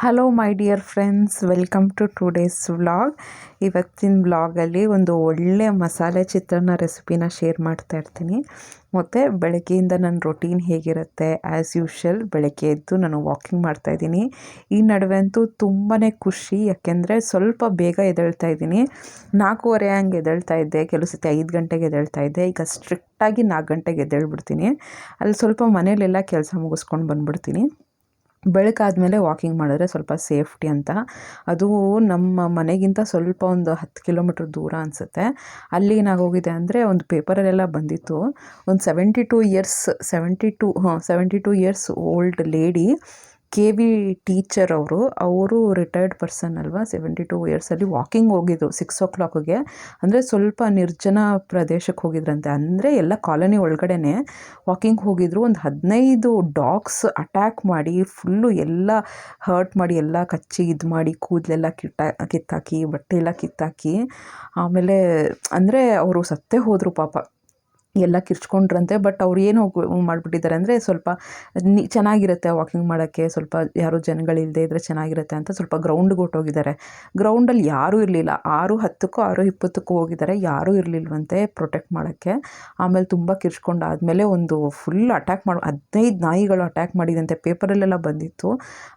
Hello my dear friends welcome to today's vlog ಇವತ್ತಿನ ವ್ಲಾಗಲ್ಲಿ ಒಂದು ಒಳ್ಳೆ ಮಸಾಲೆ ಚಿತ್ರಾನ್ನ ರೆಸಿಪಿನ ಶೇರ್ ಮಾಡ್ತಾ ಇರ್ತೀನಿ. ಮತ್ತು ಬೆಳಗ್ಗೆಯಿಂದ ನನ್ನ ರೊಟೀನ್ ಹೇಗಿರುತ್ತೆ? ಆ್ಯಸ್ ಯೂಶಲ್ ಬೆಳಗ್ಗೆ ಎದ್ದು ನಾನು ವಾಕಿಂಗ್ ಮಾಡ್ತಾ ಇದ್ದೀನಿ. ಈ ನಡುವೆ ಅಂತೂ ತುಂಬಾ ಖುಷಿ. ಯಾಕೆಂದರೆ ಸ್ವಲ್ಪ ಬೇಗ ಎದ್ದೇಳ್ತಾ ಇದ್ದೀನಿ. ನಾಲ್ಕೂವರೆ ಹಂಗೆ ಎದಳ್ತಾ ಇದ್ದೆ. ಕೆಲವು ಸತಿ ಐದು ಗಂಟೆಗೆ ಎದ್ದೇಳ್ತಾ ಇದ್ದೆ. ಈಗ ಸ್ಟ್ರಿಕ್ಟಾಗಿ ನಾಲ್ಕು ಗಂಟೆಗೆ ಎದ್ದೇಳ್ಬಿಡ್ತೀನಿ. ಅಲ್ಲಿ ಸ್ವಲ್ಪ ಮನೇಲೆಲ್ಲ ಕೆಲಸ ಮುಗಿಸ್ಕೊಂಡು ಬಂದ್ಬಿಡ್ತೀನಿ. ಬೆಳಕಾದ್ಮೇಲೆ ವಾಕಿಂಗ್ ಮಾಡಿದ್ರೆ ಸ್ವಲ್ಪ ಸೇಫ್ಟಿ ಅಂತ. ಅದು ನಮ್ಮ ಮನೆಗಿಂತ ಸ್ವಲ್ಪ ಒಂದು ಹತ್ತು ಕಿಲೋಮೀಟ್ರ್ ದೂರ ಅನಿಸುತ್ತೆ. ಅಲ್ಲಿ ಏನಾಗೋಗಿದೆ ಅಂದರೆ ಒಂದು ಪೇಪರಲ್ಲೆಲ್ಲ ಬಂದಿತ್ತು. ಒಂದು seventy two years seventy two ಹಾಂ seventy two years old lady K V teacher ಅವರು ಅವರು ರಿಟೈರ್ಡ್ ಪರ್ಸನ್ ಅಲ್ವಾ ಸೆವೆಂಟಿ ಟೂ ಇಯರ್ಸಲ್ಲಿ ವಾಕಿಂಗ್ ಹೋಗಿದ್ರು ಸಿಕ್ಸ್ ಓ ಕ್ಲಾಕ್ಗೆ ಅಂದರೆ ಸ್ವಲ್ಪ ನಿರ್ಜನ ಪ್ರದೇಶಕ್ಕೆ ಹೋಗಿದ್ರಂತೆ. ಅಂದರೆ ಎಲ್ಲ ಕಾಲೋನಿ ಒಳಗಡೆನೆ ವಾಕಿಂಗ್ ಹೋಗಿದ್ರು. ಒಂದು ಹದಿನೈದು ಡಾಗ್ಸ್ ಅಟ್ಯಾಕ್ ಮಾಡಿ ಫುಲ್ಲು ಎಲ್ಲ ಹರ್ಟ್ ಮಾಡಿ, ಎಲ್ಲ ಕಚ್ಚಿ ಇದು ಮಾಡಿ, ಕೂದಲೆಲ್ಲ ಕಿಟ್ಟ, ಕಿತ್ತಾಕಿ, ಬಟ್ಟೆ ಎಲ್ಲ ಕಿತ್ತಾಕಿ. ಆಮೇಲೆ ಅಂದರೆ ಅವರು ಸತ್ತೇ ಹೋದರು ಪಾಪ. ಎಲ್ಲ ಕಿರ್ಚ್ಕೊಂಡ್ರಂತೆ, ಬಟ್ ಅವ್ರು ಏನು ಮಾಡಿಬಿಟ್ಟಿದ್ದಾರೆ ಅಂದರೆ ಸ್ವಲ್ಪ ನಿ, ಚೆನ್ನಾಗಿರುತ್ತೆ ವಾಕಿಂಗ್ ಮಾಡೋಕ್ಕೆ, ಸ್ವಲ್ಪ ಯಾರು ಜನಗಳಿಲ್ಲದೆ ಇದ್ದರೆ ಚೆನ್ನಾಗಿರುತ್ತೆ ಅಂತ ಸ್ವಲ್ಪ ಗ್ರೌಂಡ್ಗೆ ಹೊರ್ಟೋಗಿದ್ದಾರೆ ಗ್ರೌಂಡಲ್ಲಿ ಯಾರೂ ಇರಲಿಲ್ಲ. ಆರು ಹತ್ತಕ್ಕೂ ಆರು ಇಪ್ಪತ್ತಕ್ಕೂ ಹೋಗಿದ್ದಾರೆ. ಯಾರೂ ಇರಲಿಲ್ವಂತೆ ಪ್ರೊಟೆಕ್ಟ್ ಮಾಡೋಕ್ಕೆ. ಆಮೇಲೆ ತುಂಬ ಕಿರ್ಚ್ಕೊಂಡಾದಮೇಲೆ ಒಂದು ಫುಲ್ ಅಟ್ಯಾಕ್ ಮಾಡಿ, ಹದಿನೈದು ನಾಯಿಗಳು ಅಟ್ಯಾಕ್ ಮಾಡಿದಂತೆ. ಪೇಪರಲ್ಲೆಲ್ಲ ಬಂದಿತ್ತು.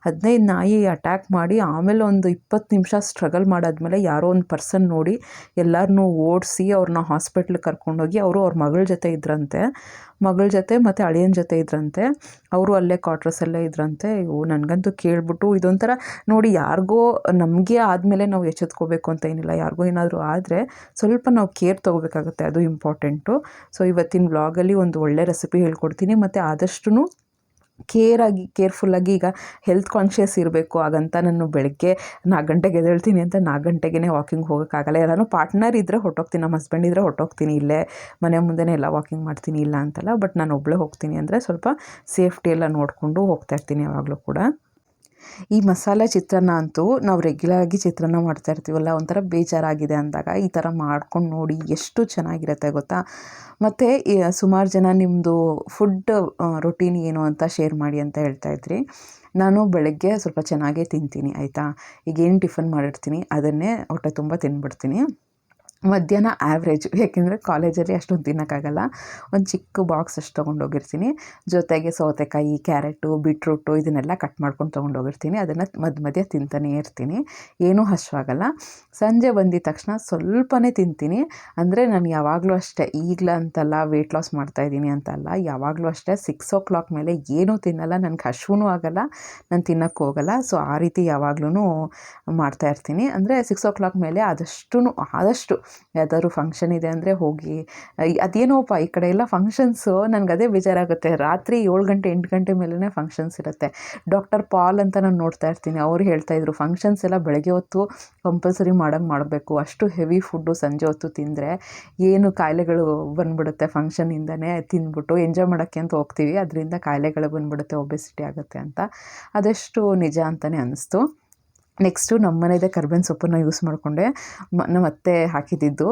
ಹದಿನೈದು ನಾಯಿ ಅಟ್ಯಾಕ್ ಮಾಡಿ ಆಮೇಲೆ ಒಂದು ಇಪ್ಪತ್ತು ನಿಮಿಷ ಸ್ಟ್ರಗಲ್ ಮಾಡಾದ್ಮೇಲೆ ಯಾರೋ ಒಂದು ಪರ್ಸನ್ ನೋಡಿ ಎಲ್ಲರನ್ನೂ ಓಡಿಸಿ ಅವ್ರನ್ನ ಹಾಸ್ಪಿಟ್ಲಿಗೆ ಕರ್ಕೊಂಡೋಗಿ ಅವರು ಅವ್ರ ಮಗಳ ಜೊತೆ ಇದ್ರಂತೆ, ಮಗಳ ಜೊತೆ ಮತ್ತು ಅಳಿಯನ ಜೊತೆ ಇದ್ರಂತೆ, ಅವರು ಅಲ್ಲೇ ಕ್ವಾರ್ಟರ್ಸಲ್ಲೇ ಇದ್ರಂತೆ. ಇವು ನನಗಂತೂ ಕೇಳಿಬಿಟ್ಟು ಇದೊಂಥರ ನೋಡಿ ಯಾರಿಗೋ ನಮಗೆ ಆದಮೇಲೆ ನಾವು ಎಚ್ಚೆತ್ಕೋಬೇಕು ಅಂತ ಏನಿಲ್ಲ. ಯಾರಿಗೋ ಏನಾದರೂ ಆದರೆ ಸ್ವಲ್ಪ ನಾವು ಕೇರ್ ತೊಗೋಬೇಕಾಗುತ್ತೆ. ಅದು ಇಂಪಾರ್ಟೆಂಟು ಸೊ ಇವತ್ತಿನ ವ್ಲಾಗಲ್ಲಿ ಒಂದು ಒಳ್ಳೆ ರೆಸಿಪಿ ಹೇಳ್ಕೊಡ್ತೀನಿ. ಮತ್ತು ಆದಷ್ಟು ಕೇರಾಗಿ ಕೇರ್ಫುಲ್ಲಾಗಿ ಈಗ ಹೆಲ್ತ್ ಕಾನ್ಷಿಯಸ್ ಇರಬೇಕು ಹಾಗಂತ ನಾನು ಬೆಳಗ್ಗೆ ನಾಲ್ಕು ಗಂಟೆಗೆ ಎದ್ದೇಳ್ತೀನಿ ಅಂತ ನಾಲ್ಕು ಗಂಟೆಗೆ ವಾಕಿಂಗ್ ಹೋಗೋಕ್ಕಾಗಲ್ಲ. ಯಾರು ಪಾರ್ಟ್ನರ್ ಇದ್ದರೆ ಹೊಟ್ಟೋಗ್ತೀನಿ ನಮ್ಮ ಹಸ್ಬೆಂಡ್ ಇದ್ದರೆ ಹೊಟ್ಟೋಗ್ತೀನಿ ಇಲ್ಲೇ. ಮನೆ ಮುಂದೆನೇ ಎಲ್ಲ ವಾಕಿಂಗ್ ಮಾಡ್ತೀನಿ, ಇಲ್ಲ ಅಂತಲ್ಲ. ಬಟ್ ನಾನು ಒಬ್ಬಳೇ ಹೋಗ್ತೀನಿ ಅಂದರೆ ಸ್ವಲ್ಪ ಸೇಫ್ಟಿ ಎಲ್ಲ ನೋಡಿಕೊಂಡು ಹೋಗ್ತಾ ಇರ್ತೀನಿ ಯಾವಾಗಲೂ ಕೂಡ. ಈ ಮಸಾಲೆ ಚಿತ್ರಾನ್ನ ಅಂತೂ ನಾವು ರೆಗ್ಯುಲರಾಗಿ ಚಿತ್ರಾನ್ನ ಮಾಡ್ತಾ ಇರ್ತೀವಲ್ಲ, ಒಂಥರ ಬೇಜಾರಾಗಿದೆ ಅಂದಾಗ ಈ ಥರ ಮಾಡ್ಕೊಂಡು ನೋಡಿ ಎಷ್ಟು ಚೆನ್ನಾಗಿರುತ್ತೆ ಗೊತ್ತಾ? ಮತ್ತು ಸುಮಾರು ಜನ ನಿಮ್ಮದು ಫುಡ್ ರೊಟೀನ್ ಏನು ಅಂತ ಶೇರ್ ಮಾಡಿ ಅಂತ ಹೇಳ್ತಾ ಇದ್ರಿ. ನಾನು ಬೆಳಗ್ಗೆ ಸ್ವಲ್ಪ ಚೆನ್ನಾಗೇ ತಿಂತೀನಿ, ಆಯಿತಾ? ಈಗೇನು ಟಿಫನ್ ಮಾಡಿರ್ತೀನಿ, ಅದನ್ನೇ ಹೊಟ್ಟೆ ತುಂಬ ತಿಂದ್ಬಿಡ್ತೀನಿ ಮಧ್ಯಾಹ್ನ ಆ್ಯಾವ್ರೇಜ್ ಯಾಕೆಂದರೆ ಕಾಲೇಜಲ್ಲಿ ಅಷ್ಟೊಂದು ತಿನ್ನೋಕ್ಕಾಗಲ್ಲ. ಒಂದು ಚಿಕ್ಕ ಬಾಕ್ಸ್ ಅಷ್ಟು ತೊಗೊಂಡೋಗಿರ್ತೀನಿ ಜೊತೆಗೆ ಸೌತೆಕಾಯಿ ಕ್ಯಾರೆಟು ಬೀಟ್ರೂಟು ಇದನ್ನೆಲ್ಲ ಕಟ್ ಮಾಡ್ಕೊಂಡು ತೊಗೊಂಡೋಗಿರ್ತೀನಿ ಅದನ್ನು ಮಧ್ಯ ಮಧ್ಯ ತಿಂತಾನೇ ಇರ್ತೀನಿ. ಏನೂ ಹಶ್ವಾಗಲ್ಲ ಸಂಜೆ ಬಂದಿದ ತಕ್ಷಣ ಸ್ವಲ್ಪನೇ ತಿಂತೀನಿ. ಅಂದರೆ ನಾನು ಯಾವಾಗಲೂ ಅಷ್ಟೇ, ಈಗಲ ಅಂತಲ್ಲ ವೆಯ್ಟ್ ಲಾಸ್ ಮಾಡ್ತಾಯಿದ್ದೀನಿ ಅಂತಲ್ಲ, ಯಾವಾಗಲೂ ಅಷ್ಟೇ ಸಿಕ್ಸ್ ಓ ಕ್ಲಾಕ್ ಮೇಲೆ ಏನೂ ತಿನ್ನಲ್ಲ. ನನಗೆ ಹಶ್ವೂ ಆಗಲ್ಲ. ನಾನು ತಿನ್ನೋಕ್ಕೆ ಹೋಗಲ್ಲ. ಸೊ ಆ ರೀತಿ ಯಾವಾಗ್ಲೂ ಮಾಡ್ತಾಯಿರ್ತೀನಿ ಅಂದರೆ ಸಿಕ್ಸ್ ಓ ಕ್ಲಾಕ್ ಮೇಲೆ ಆದಷ್ಟು ಆದಷ್ಟು ಯಾವ್ದಾದ್ರು ಫಂಕ್ಷನ್ ಇದೆ ಅಂದರೆ ಹೋಗಿ ಅದೇನೋಪ್ಪ ಈ ಕಡೆ ಎಲ್ಲ ಫಂಕ್ಷನ್ಸು ನನಗೆ ಅದೇ ಬೇಜಾರಾಗುತ್ತೆ. ರಾತ್ರಿ ಏಳು ಗಂಟೆ, ಎಂಟು ಗಂಟೆ ಮೇಲೇ ಫಂಕ್ಷನ್ಸ್ ಇರುತ್ತೆ. ಡಾಕ್ಟರ್ ಪಾಲ್ ಅಂತ ನಾನು ನೋಡ್ತಾ ಇರ್ತೀನಿ. ಅವ್ರು ಹೇಳ್ತಾಯಿದ್ರು ಫಂಕ್ಷನ್ಸ್ ಎಲ್ಲ ಬೆಳಗ್ಗೆ ಹೊತ್ತು ಕಂಪಲ್ಸರಿ ಮಾಡೋಂಗೆ ಮಾಡಬೇಕು. ಅಷ್ಟು ಹೆವಿ ಫುಡ್ಡು ಸಂಜೆ ಹೊತ್ತು ತಿಂದರೆ ಏನು ಕಾಯಿಲೆಗಳು ಬಂದ್ಬಿಡುತ್ತೆ ಫಂಕ್ಷನಿಂದನೇ ತಿಂದ್ಬಿಟ್ಟು ಎಂಜಾಯ್ ಮಾಡೋಕ್ಕೆ ಅಂತ ಹೋಗ್ತೀವಿ. ಅದರಿಂದ ಕಾಯಿಲೆಗಳು ಬಂದ್ಬಿಡುತ್ತೆ ಒಬೆಸಿಟಿ ಆಗುತ್ತೆ ಅಂತ. ಅದೆಷ್ಟು ನಿಜ ಅಂತಲೇ ಅನ್ನಿಸ್ತು ನೆಕ್ಸ್ಟು ನಮ್ಮ ಮನೆಯದೇ ಕರ್ಬೇವಿನ ಸೊಪ್ಪನ್ನು ಯೂಸ್ ಮಾಡಿಕೊಂಡೆ. ಮ ನಮ್ಮ ಅತ್ತೆ ಹಾಕಿದ್ದಿದ್ದು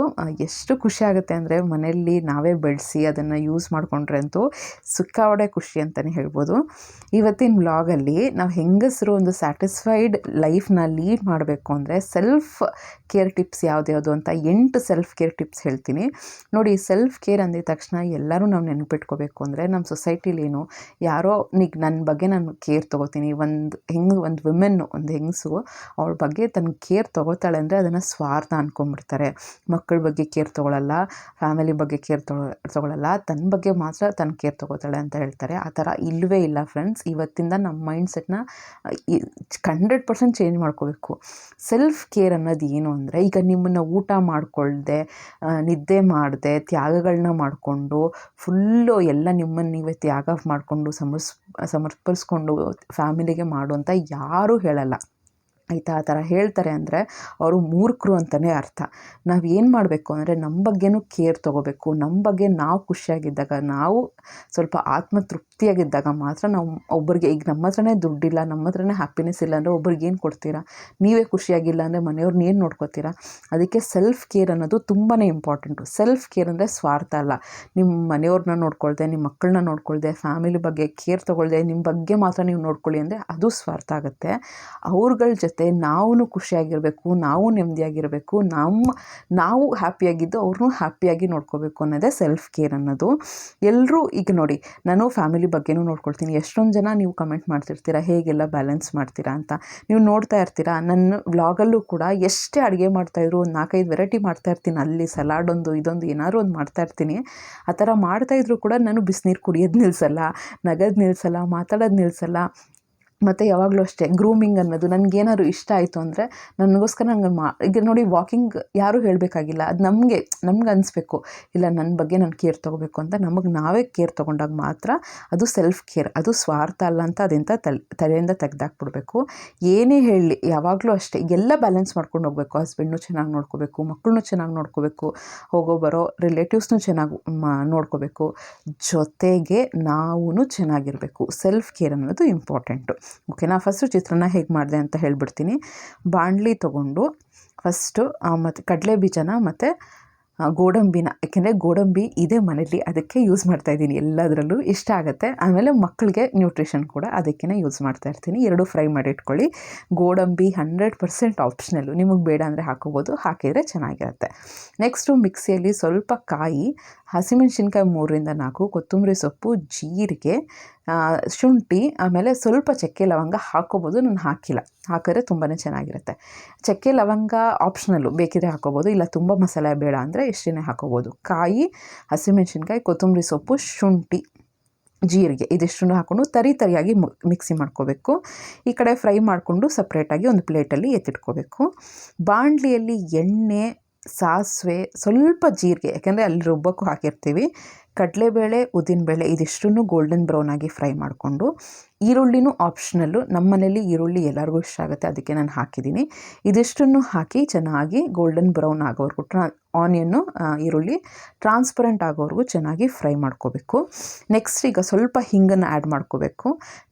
ಎಷ್ಟು ಖುಷಿ ಆಗುತ್ತೆ ಅಂದರೆ ಮನೆಯಲ್ಲಿ ನಾವೇ ಬೆಳೆಸಿ ಅದನ್ನು ಯೂಸ್ ಮಾಡಿಕೊಂಡ್ರೆ ಅಂತೂ ಸಿಕ್ಕಾಪಟ್ಟೆ ಖುಷಿ ಅಂತಲೇ ಹೇಳ್ಬೋದು. ಇವತ್ತಿನ ವ್ಲಾಗಲ್ಲಿ ನಾವು ಹೆಂಗಸರು ಒಂದು ಸ್ಯಾಟಿಸ್ಫೈಡ್ ಲೈಫ್ನ ಲೀಡ್ ಮಾಡಬೇಕು ಅಂದರೆ ಸೆಲ್ಫ್ ಕೇರ್ ಟಿಪ್ಸ್ ಯಾವ್ದ್ಯಾವುದು ಅಂತ ಎಂಟು ಸೆಲ್ಫ್ ಕೇರ್ ಟಿಪ್ಸ್ ಹೇಳ್ತೀನಿ. ನೋಡಿ ಸೆಲ್ಫ್ ಕೇರ್ ಅಂದಿದ ತಕ್ಷಣ ಎಲ್ಲರೂ ನಾವು ನೆನಪಿಟ್ಕೋಬೇಕು ಅಂದರೆ ನಮ್ಮ ಸೊಸೈಟಿಲಿ ಏನು, ಯಾರೋ ನಿಗ್ ನನ್ನ ಬಗ್ಗೆ ನಾನು ಕೇರ್ ತೊಗೋತೀನಿ, ಒಂದು ಹೆಂಗ್, ಒಂದು ವಿಮೆನ್ನು ಒಂದು ಹೆಂಗಸು ಅವಳ ಬಗ್ಗೆ ತನ್ನ ಕೇರ್ ತೊಗೋತಾಳೆ ಅಂದರೆ ಅದನ್ನು ಸ್ವಾರ್ಥ ಅಂದ್ಕೊಂಬಿಡ್ತಾರೆ ಮಕ್ಕಳ ಬಗ್ಗೆ ಕೇರ್ ತೊಗೊಳಲ್ಲ ಫ್ಯಾಮಿಲಿ ಬಗ್ಗೆ ಕೇರ್ ತೊಗೊಳ ತೊಗೊಳಲ್ಲ ತನ್ನ ಬಗ್ಗೆ ಮಾತ್ರ ತನ್ನ ಕೇರ್ ತೊಗೋತಾಳೆ ಅಂತ ಹೇಳ್ತಾರೆ. ಆ ಥರ ಇಲ್ಲವೇ ಇಲ್ಲ ಫ್ರೆಂಡ್ಸ್ ಇವತ್ತಿಂದ ನಮ್ಮ ಮೈಂಡ್ ಸೆಟ್ನ ಹಂಡ್ರೆಡ್ ಪರ್ಸೆಂಟ್ ಚೇಂಜ್ ಮಾಡ್ಕೋಬೇಕು. ಸೆಲ್ಫ್ ಕೇರ್ ಅನ್ನೋದು ಏನು ಅಂದರೆ ಈಗ ನಿಮ್ಮನ್ನು ಊಟ ಮಾಡಿಕೊಳ್ದೆ ನಿದ್ದೆ ಮಾಡದೆ ತ್ಯಾಗಗಳನ್ನ ಮಾಡಿಕೊಂಡು ಫುಲ್ಲು ಎಲ್ಲ ನಿಮ್ಮನ್ನು ನೀವೇ ತ್ಯಾಗ ಮಾಡಿಕೊಂಡು ಸಮರ್ಸ್, ಸಮರ್ಪಿಸ್ಕೊಂಡು ಫ್ಯಾಮಿಲಿಗೆ ಮಾಡು ಅಂತ ಯಾರೂ ಹೇಳಲ್ಲ. ಆಯಿತಾ? ಆ ಥರ ಹೇಳ್ತಾರೆ ಅಂದರೆ ಅವರು ಮೂರ್ಖರು ಅಂತಲೇ ಅರ್ಥ. ನಾವು ಏನು ಮಾಡಬೇಕು ಅಂದರೆ ನಮ್ಮ ಬಗ್ಗೆನೂ ಕೇರ್ ತೊಗೋಬೇಕು. ನಮ್ಮ ಬಗ್ಗೆ ನಾವು ಖುಷಿಯಾಗಿದ್ದಾಗ, ನಾವು ಸ್ವಲ್ಪ ಆತ್ಮತೃಪ್ತಿಯಾಗಿದ್ದಾಗ ಮಾತ್ರ ನಾವು ಒಬ್ಬರಿಗೆ, ಈಗ ನಮ್ಮ ಹತ್ರನೇ ದುಡ್ಡಿಲ್ಲ, ನಮ್ಮ ಹತ್ರನೇ ಹ್ಯಾಪಿನೆಸ್ ಇಲ್ಲ ಅಂದರೆ ಒಬ್ರಿಗೆ ಏನು ಕೊಡ್ತೀರಾ? ನೀವೇ ಖುಷಿಯಾಗಿಲ್ಲ ಅಂದರೆ ಮನೆಯವ್ರನ್ನ ಏನು ನೋಡ್ಕೋತೀರಾ? ಅದಕ್ಕೆ ಸೆಲ್ಫ್ ಕೇರ್ ಅನ್ನೋದು ತುಂಬಾ ಇಂಪಾರ್ಟೆಂಟು ಸೆಲ್ಫ್ ಕೇರ್ ಅಂದರೆ ಸ್ವಾರ್ಥ ಅಲ್ಲ. ನಿಮ್ಮ ಮನೆಯವ್ರನ್ನ ನೋಡ್ಕೊಳ್ದೆ, ನಿಮ್ಮ ಮಕ್ಕಳನ್ನ ನೋಡ್ಕೊಳ್ದೆ ಫ್ಯಾಮಿಲಿ ಬಗ್ಗೆ ಕೇರ್ ತೊಗೊಳ್ದೆ, ನಿಮ್ಮ ಬಗ್ಗೆ ಮಾತ್ರ ನೀವು ನೋಡ್ಕೊಳ್ಳಿ ಅಂದರೆ ಅದು ಸ್ವಾರ್ಥ ಆಗುತ್ತೆ. ಅವ್ರುಗಳ ಜೊತೆ ನಾವು ಖುಷಿಯಾಗಿರಬೇಕು, ನಾವು ನೆಮ್ಮದಿಯಾಗಿರಬೇಕು, ನಮ್ಮ, ನಾವು ಹ್ಯಾಪಿಯಾಗಿದ್ದು ಅವ್ರನ್ನೂ ಹ್ಯಾಪಿಯಾಗಿ ನೋಡ್ಕೋಬೇಕು ಅನ್ನೋದೇ ಸೆಲ್ಫ್ ಕೇರ್ ಅನ್ನೋದು. ಎಲ್ಲರೂ ಈಗ ನೋಡಿ, ನಾನು ಫ್ಯಾಮಿಲಿ ಬಗ್ಗೆನೂ ನೋಡ್ಕೊಳ್ತೀನಿ. ಎಷ್ಟೊಂದು ಜನ ನೀವು ಕಮೆಂಟ್ ಮಾಡ್ತಿರ್ತೀರಾ, ಹೇಗೆಲ್ಲ ಬ್ಯಾಲೆನ್ಸ್ ಮಾಡ್ತೀರಾ ಅಂತ. ನೀವು ನೋಡ್ತಾ ಇರ್ತೀರಾ, ನನ್ನ ವ್ಲಾಗಲ್ಲೂ ಕೂಡ ಎಷ್ಟೇ ಅಡುಗೆ ಮಾಡ್ತಾಯಿದ್ರು ಒಂದು ನಾಲ್ಕೈದು ವೆರೈಟಿ ಮಾಡ್ತಾ ಇರ್ತೀನಿ. ಅಲ್ಲಿ ಸಲಾಡ್ ಒಂದು, ಇದೊಂದು, ಏನಾದ್ರು ಒಂದು ಮಾಡ್ತಾ ಇರ್ತೀನಿ. ಆ ಥರ ಮಾಡ್ತಾಯಿದ್ರು ಕೂಡ ನಾನು ಬಿಸಿನೀರು ಕುಡಿಯೋದು ನಿಲ್ಸಲ್ಲ, ನಗದು ನಿಲ್ಸಲ್ಲ, ಮಾತಾಡೋದು ನಿಲ್ಲಿಸಲ್ಲ ಮತ್ತು ಯಾವಾಗಲೂ ಅಷ್ಟೇ ಗ್ರೂಮಿಂಗ್ ಅನ್ನೋದು ನನಗೇನಾದ್ರು ಇಷ್ಟ ಆಯಿತು ಅಂದರೆ ನನಗೋಸ್ಕರ ನಂಗೆ ಮಾ, ಈಗ ನೋಡಿ ವಾಕಿಂಗ್ ಯಾರೂ ಹೇಳಬೇಕಾಗಿಲ್ಲ, ಅದು ನಮಗೆ, ನಮ್ಗೆ ಅನಿಸ್ಬೇಕು. ಇಲ್ಲ ನನ್ನ ಬಗ್ಗೆ ನಾನು ಕೇರ್ ತೊಗೋಬೇಕು ಅಂತ ನಮಗೆ ನಾವೇ ಕೇರ್ ತೊಗೊಂಡಾಗ ಮಾತ್ರ ಅದು ಸೆಲ್ಫ್ ಕೇರ್ ಅದು ಸ್ವಾರ್ಥ ಅಲ್ಲ ಅಂತ ಅದೆಂತ ತಲೆ, ತಲೆಯಿಂದ ತೆಗ್ದಾಕ್ಬಿಡ್ಬೇಕು. ಏನೇ ಹೇಳಲಿ, ಯಾವಾಗಲೂ ಅಷ್ಟೇ, ಎಲ್ಲ ಬ್ಯಾಲೆನ್ಸ್ ಮಾಡ್ಕೊಂಡು ಹೋಗಬೇಕು. ಹಸ್ಬೆಂಡ್ನು ಚೆನ್ನಾಗಿ ನೋಡ್ಕೋಬೇಕು ಮಕ್ಕಳನ್ನೂ ಚೆನ್ನಾಗಿ ನೋಡ್ಕೋಬೇಕು, ಹೋಗೋ ಬರೋ ರಿಲೇಟಿವ್ಸ್ನು ಚೆನ್ನಾಗಿ ಮಾ, ನೋಡ್ಕೋಬೇಕು. ಜೊತೆಗೆ ನಾವೂ ಚೆನ್ನಾಗಿರಬೇಕು. ಸೆಲ್ಫ್ ಕೇರ್ ಅನ್ನೋದು ಇಂಪಾರ್ಟೆಂಟು ಓಕೆನಾ ಫಸ್ಟು ಚಿತ್ರಾನ್ನ ಹೇಗೆ ಮಾಡಿದೆ ಅಂತ ಹೇಳ್ಬಿಡ್ತೀನಿ. ಬಾಣಲಿ ತೊಗೊಂಡು ಫಸ್ಟು ಮತ್ತು ಕಡಲೆ ಬೀಜನ ಮತ್ತು ಗೋಡಂಬಿನ ಯಾಕೆಂದರೆ ಗೋಡಂಬಿ ಇದೆ ಮನೇಲಿ ಅದಕ್ಕೆ ಯೂಸ್ ಮಾಡ್ತಾ ಇದ್ದೀನಿ. ಎಲ್ಲದರಲ್ಲೂ ಇಷ್ಟ ಆಗುತ್ತೆ. ಆಮೇಲೆ ಮಕ್ಕಳಿಗೆ ನ್ಯೂಟ್ರಿಷನ್ ಕೂಡ ಅದಕ್ಕೇ ಯೂಸ್ ಮಾಡ್ತಾ ಇರ್ತೀನಿ. ಎರಡು ಫ್ರೈ ಮಾಡಿ ಇಟ್ಕೊಳ್ಳಿ ಗೋಡಂಬಿ ಹಂಡ್ರೆಡ್ ಪರ್ಸೆಂಟ್ ಆಪ್ಷನಲ್ಲು ನಿಮಗೆ ಬೇಡ ಅಂದರೆ ಹಾಕೋಬೋದು, ಹಾಕಿದರೆ ಚೆನ್ನಾಗಿರುತ್ತೆ. ನೆಕ್ಸ್ಟು ಮಿಕ್ಸಿಯಲ್ಲಿ ಸ್ವಲ್ಪ ಕಾಯಿ ಹಸಿಮೆಣ್ಸಿನ್ಕಾಯಿ ಮೂರರಿಂದ ನಾಲ್ಕು, ಕೊತ್ತಂಬರಿ ಸೊಪ್ಪು, ಜೀರಿಗೆ ಶುಂಠಿ, ಆಮೇಲೆ ಸ್ವಲ್ಪ ಚಕ್ಕೆ ಲವಂಗ ಹಾಕೋಬೋದು ನಾನು ಹಾಕಿಲ್ಲ. ಹಾಕಿದ್ರೆ ತುಂಬಾ ಚೆನ್ನಾಗಿರುತ್ತೆ. ಚಕ್ಕೆ ಲವಂಗ ಆಪ್ಷನಲ್ಲು ಬೇಕಿದ್ರೆ ಹಾಕೋಬೋದು ಇಲ್ಲ ತುಂಬ ಮಸಾಲೆ ಬೇಡ ಅಂದರೆ ಎಷ್ಟೇ ಹಾಕೋಬೋದು ಕಾಯಿ, ಹಸಿಮೆಣ್ಸಿನ್ಕಾಯಿ, ಕೊತ್ತಂಬರಿ ಸೊಪ್ಪು, ಶುಂಠಿ, ಜೀರಿಗೆ ಇದಿಷ್ಟನ್ನು ಹಾಕ್ಕೊಂಡು ತರಿ ತರಿಯಾಗಿ ಮಿಕ್ಸಿ ಮಾಡ್ಕೋಬೇಕು. ಈ ಕಡೆ ಫ್ರೈ ಮಾಡಿಕೊಂಡು ಸಪ್ರೇಟಾಗಿ ಒಂದು ಪ್ಲೇಟಲ್ಲಿ ಎತ್ತಿಟ್ಕೋಬೇಕು. ಬಾಣಲಿಯಲ್ಲಿ ಎಣ್ಣೆ ಸಾಸಿವೆ ಸ್ವಲ್ಪ ಜೀರಿಗೆ, ಯಾಕೆಂದರೆ ಅಲ್ಲಿ ರುಬ್ಬಕ್ಕೂ ಹಾಕಿರ್ತೀವಿ. ಕಡಲೆಬೇಳೆ, ಉದ್ದಿನಬೇಳೆ, ಇದಿಷ್ಟನ್ನು ಗೋಲ್ಡನ್ ಬ್ರೌನ್ ಆಗಿ ಫ್ರೈ ಮಾಡಿಕೊಂಡು ಈರುಳ್ಳಿನೂ ಆಪ್ಷನಲ್ಲು ನಮ್ಮ ಮನೇಲಿ ಈರುಳ್ಳಿ ಎಲ್ಲರಿಗೂ ಇಷ್ಟ ಆಗುತ್ತೆ, ಅದಕ್ಕೆ ನಾನು ಹಾಕಿದ್ದೀನಿ. ಇದಿಷ್ಟನ್ನು ಹಾಕಿ ಚೆನ್ನಾಗಿ ಗೋಲ್ಡನ್ ಬ್ರೌನ್ ಆಗೋವರೆಗೂ, ಟ್ರಾ ಆನಿಯನ್ನು ಈರುಳ್ಳಿ ಟ್ರಾನ್ಸ್ಪರೆಂಟ್ ಆಗೋವರೆಗೂ ಚೆನ್ನಾಗಿ ಫ್ರೈ ಮಾಡ್ಕೋಬೇಕು. ನೆಕ್ಸ್ಟ್ ಈಗ ಸ್ವಲ್ಪ ಹಿಂಗನ್ನು ಆ್ಯಡ್ ಮಾಡ್ಕೋಬೇಕು.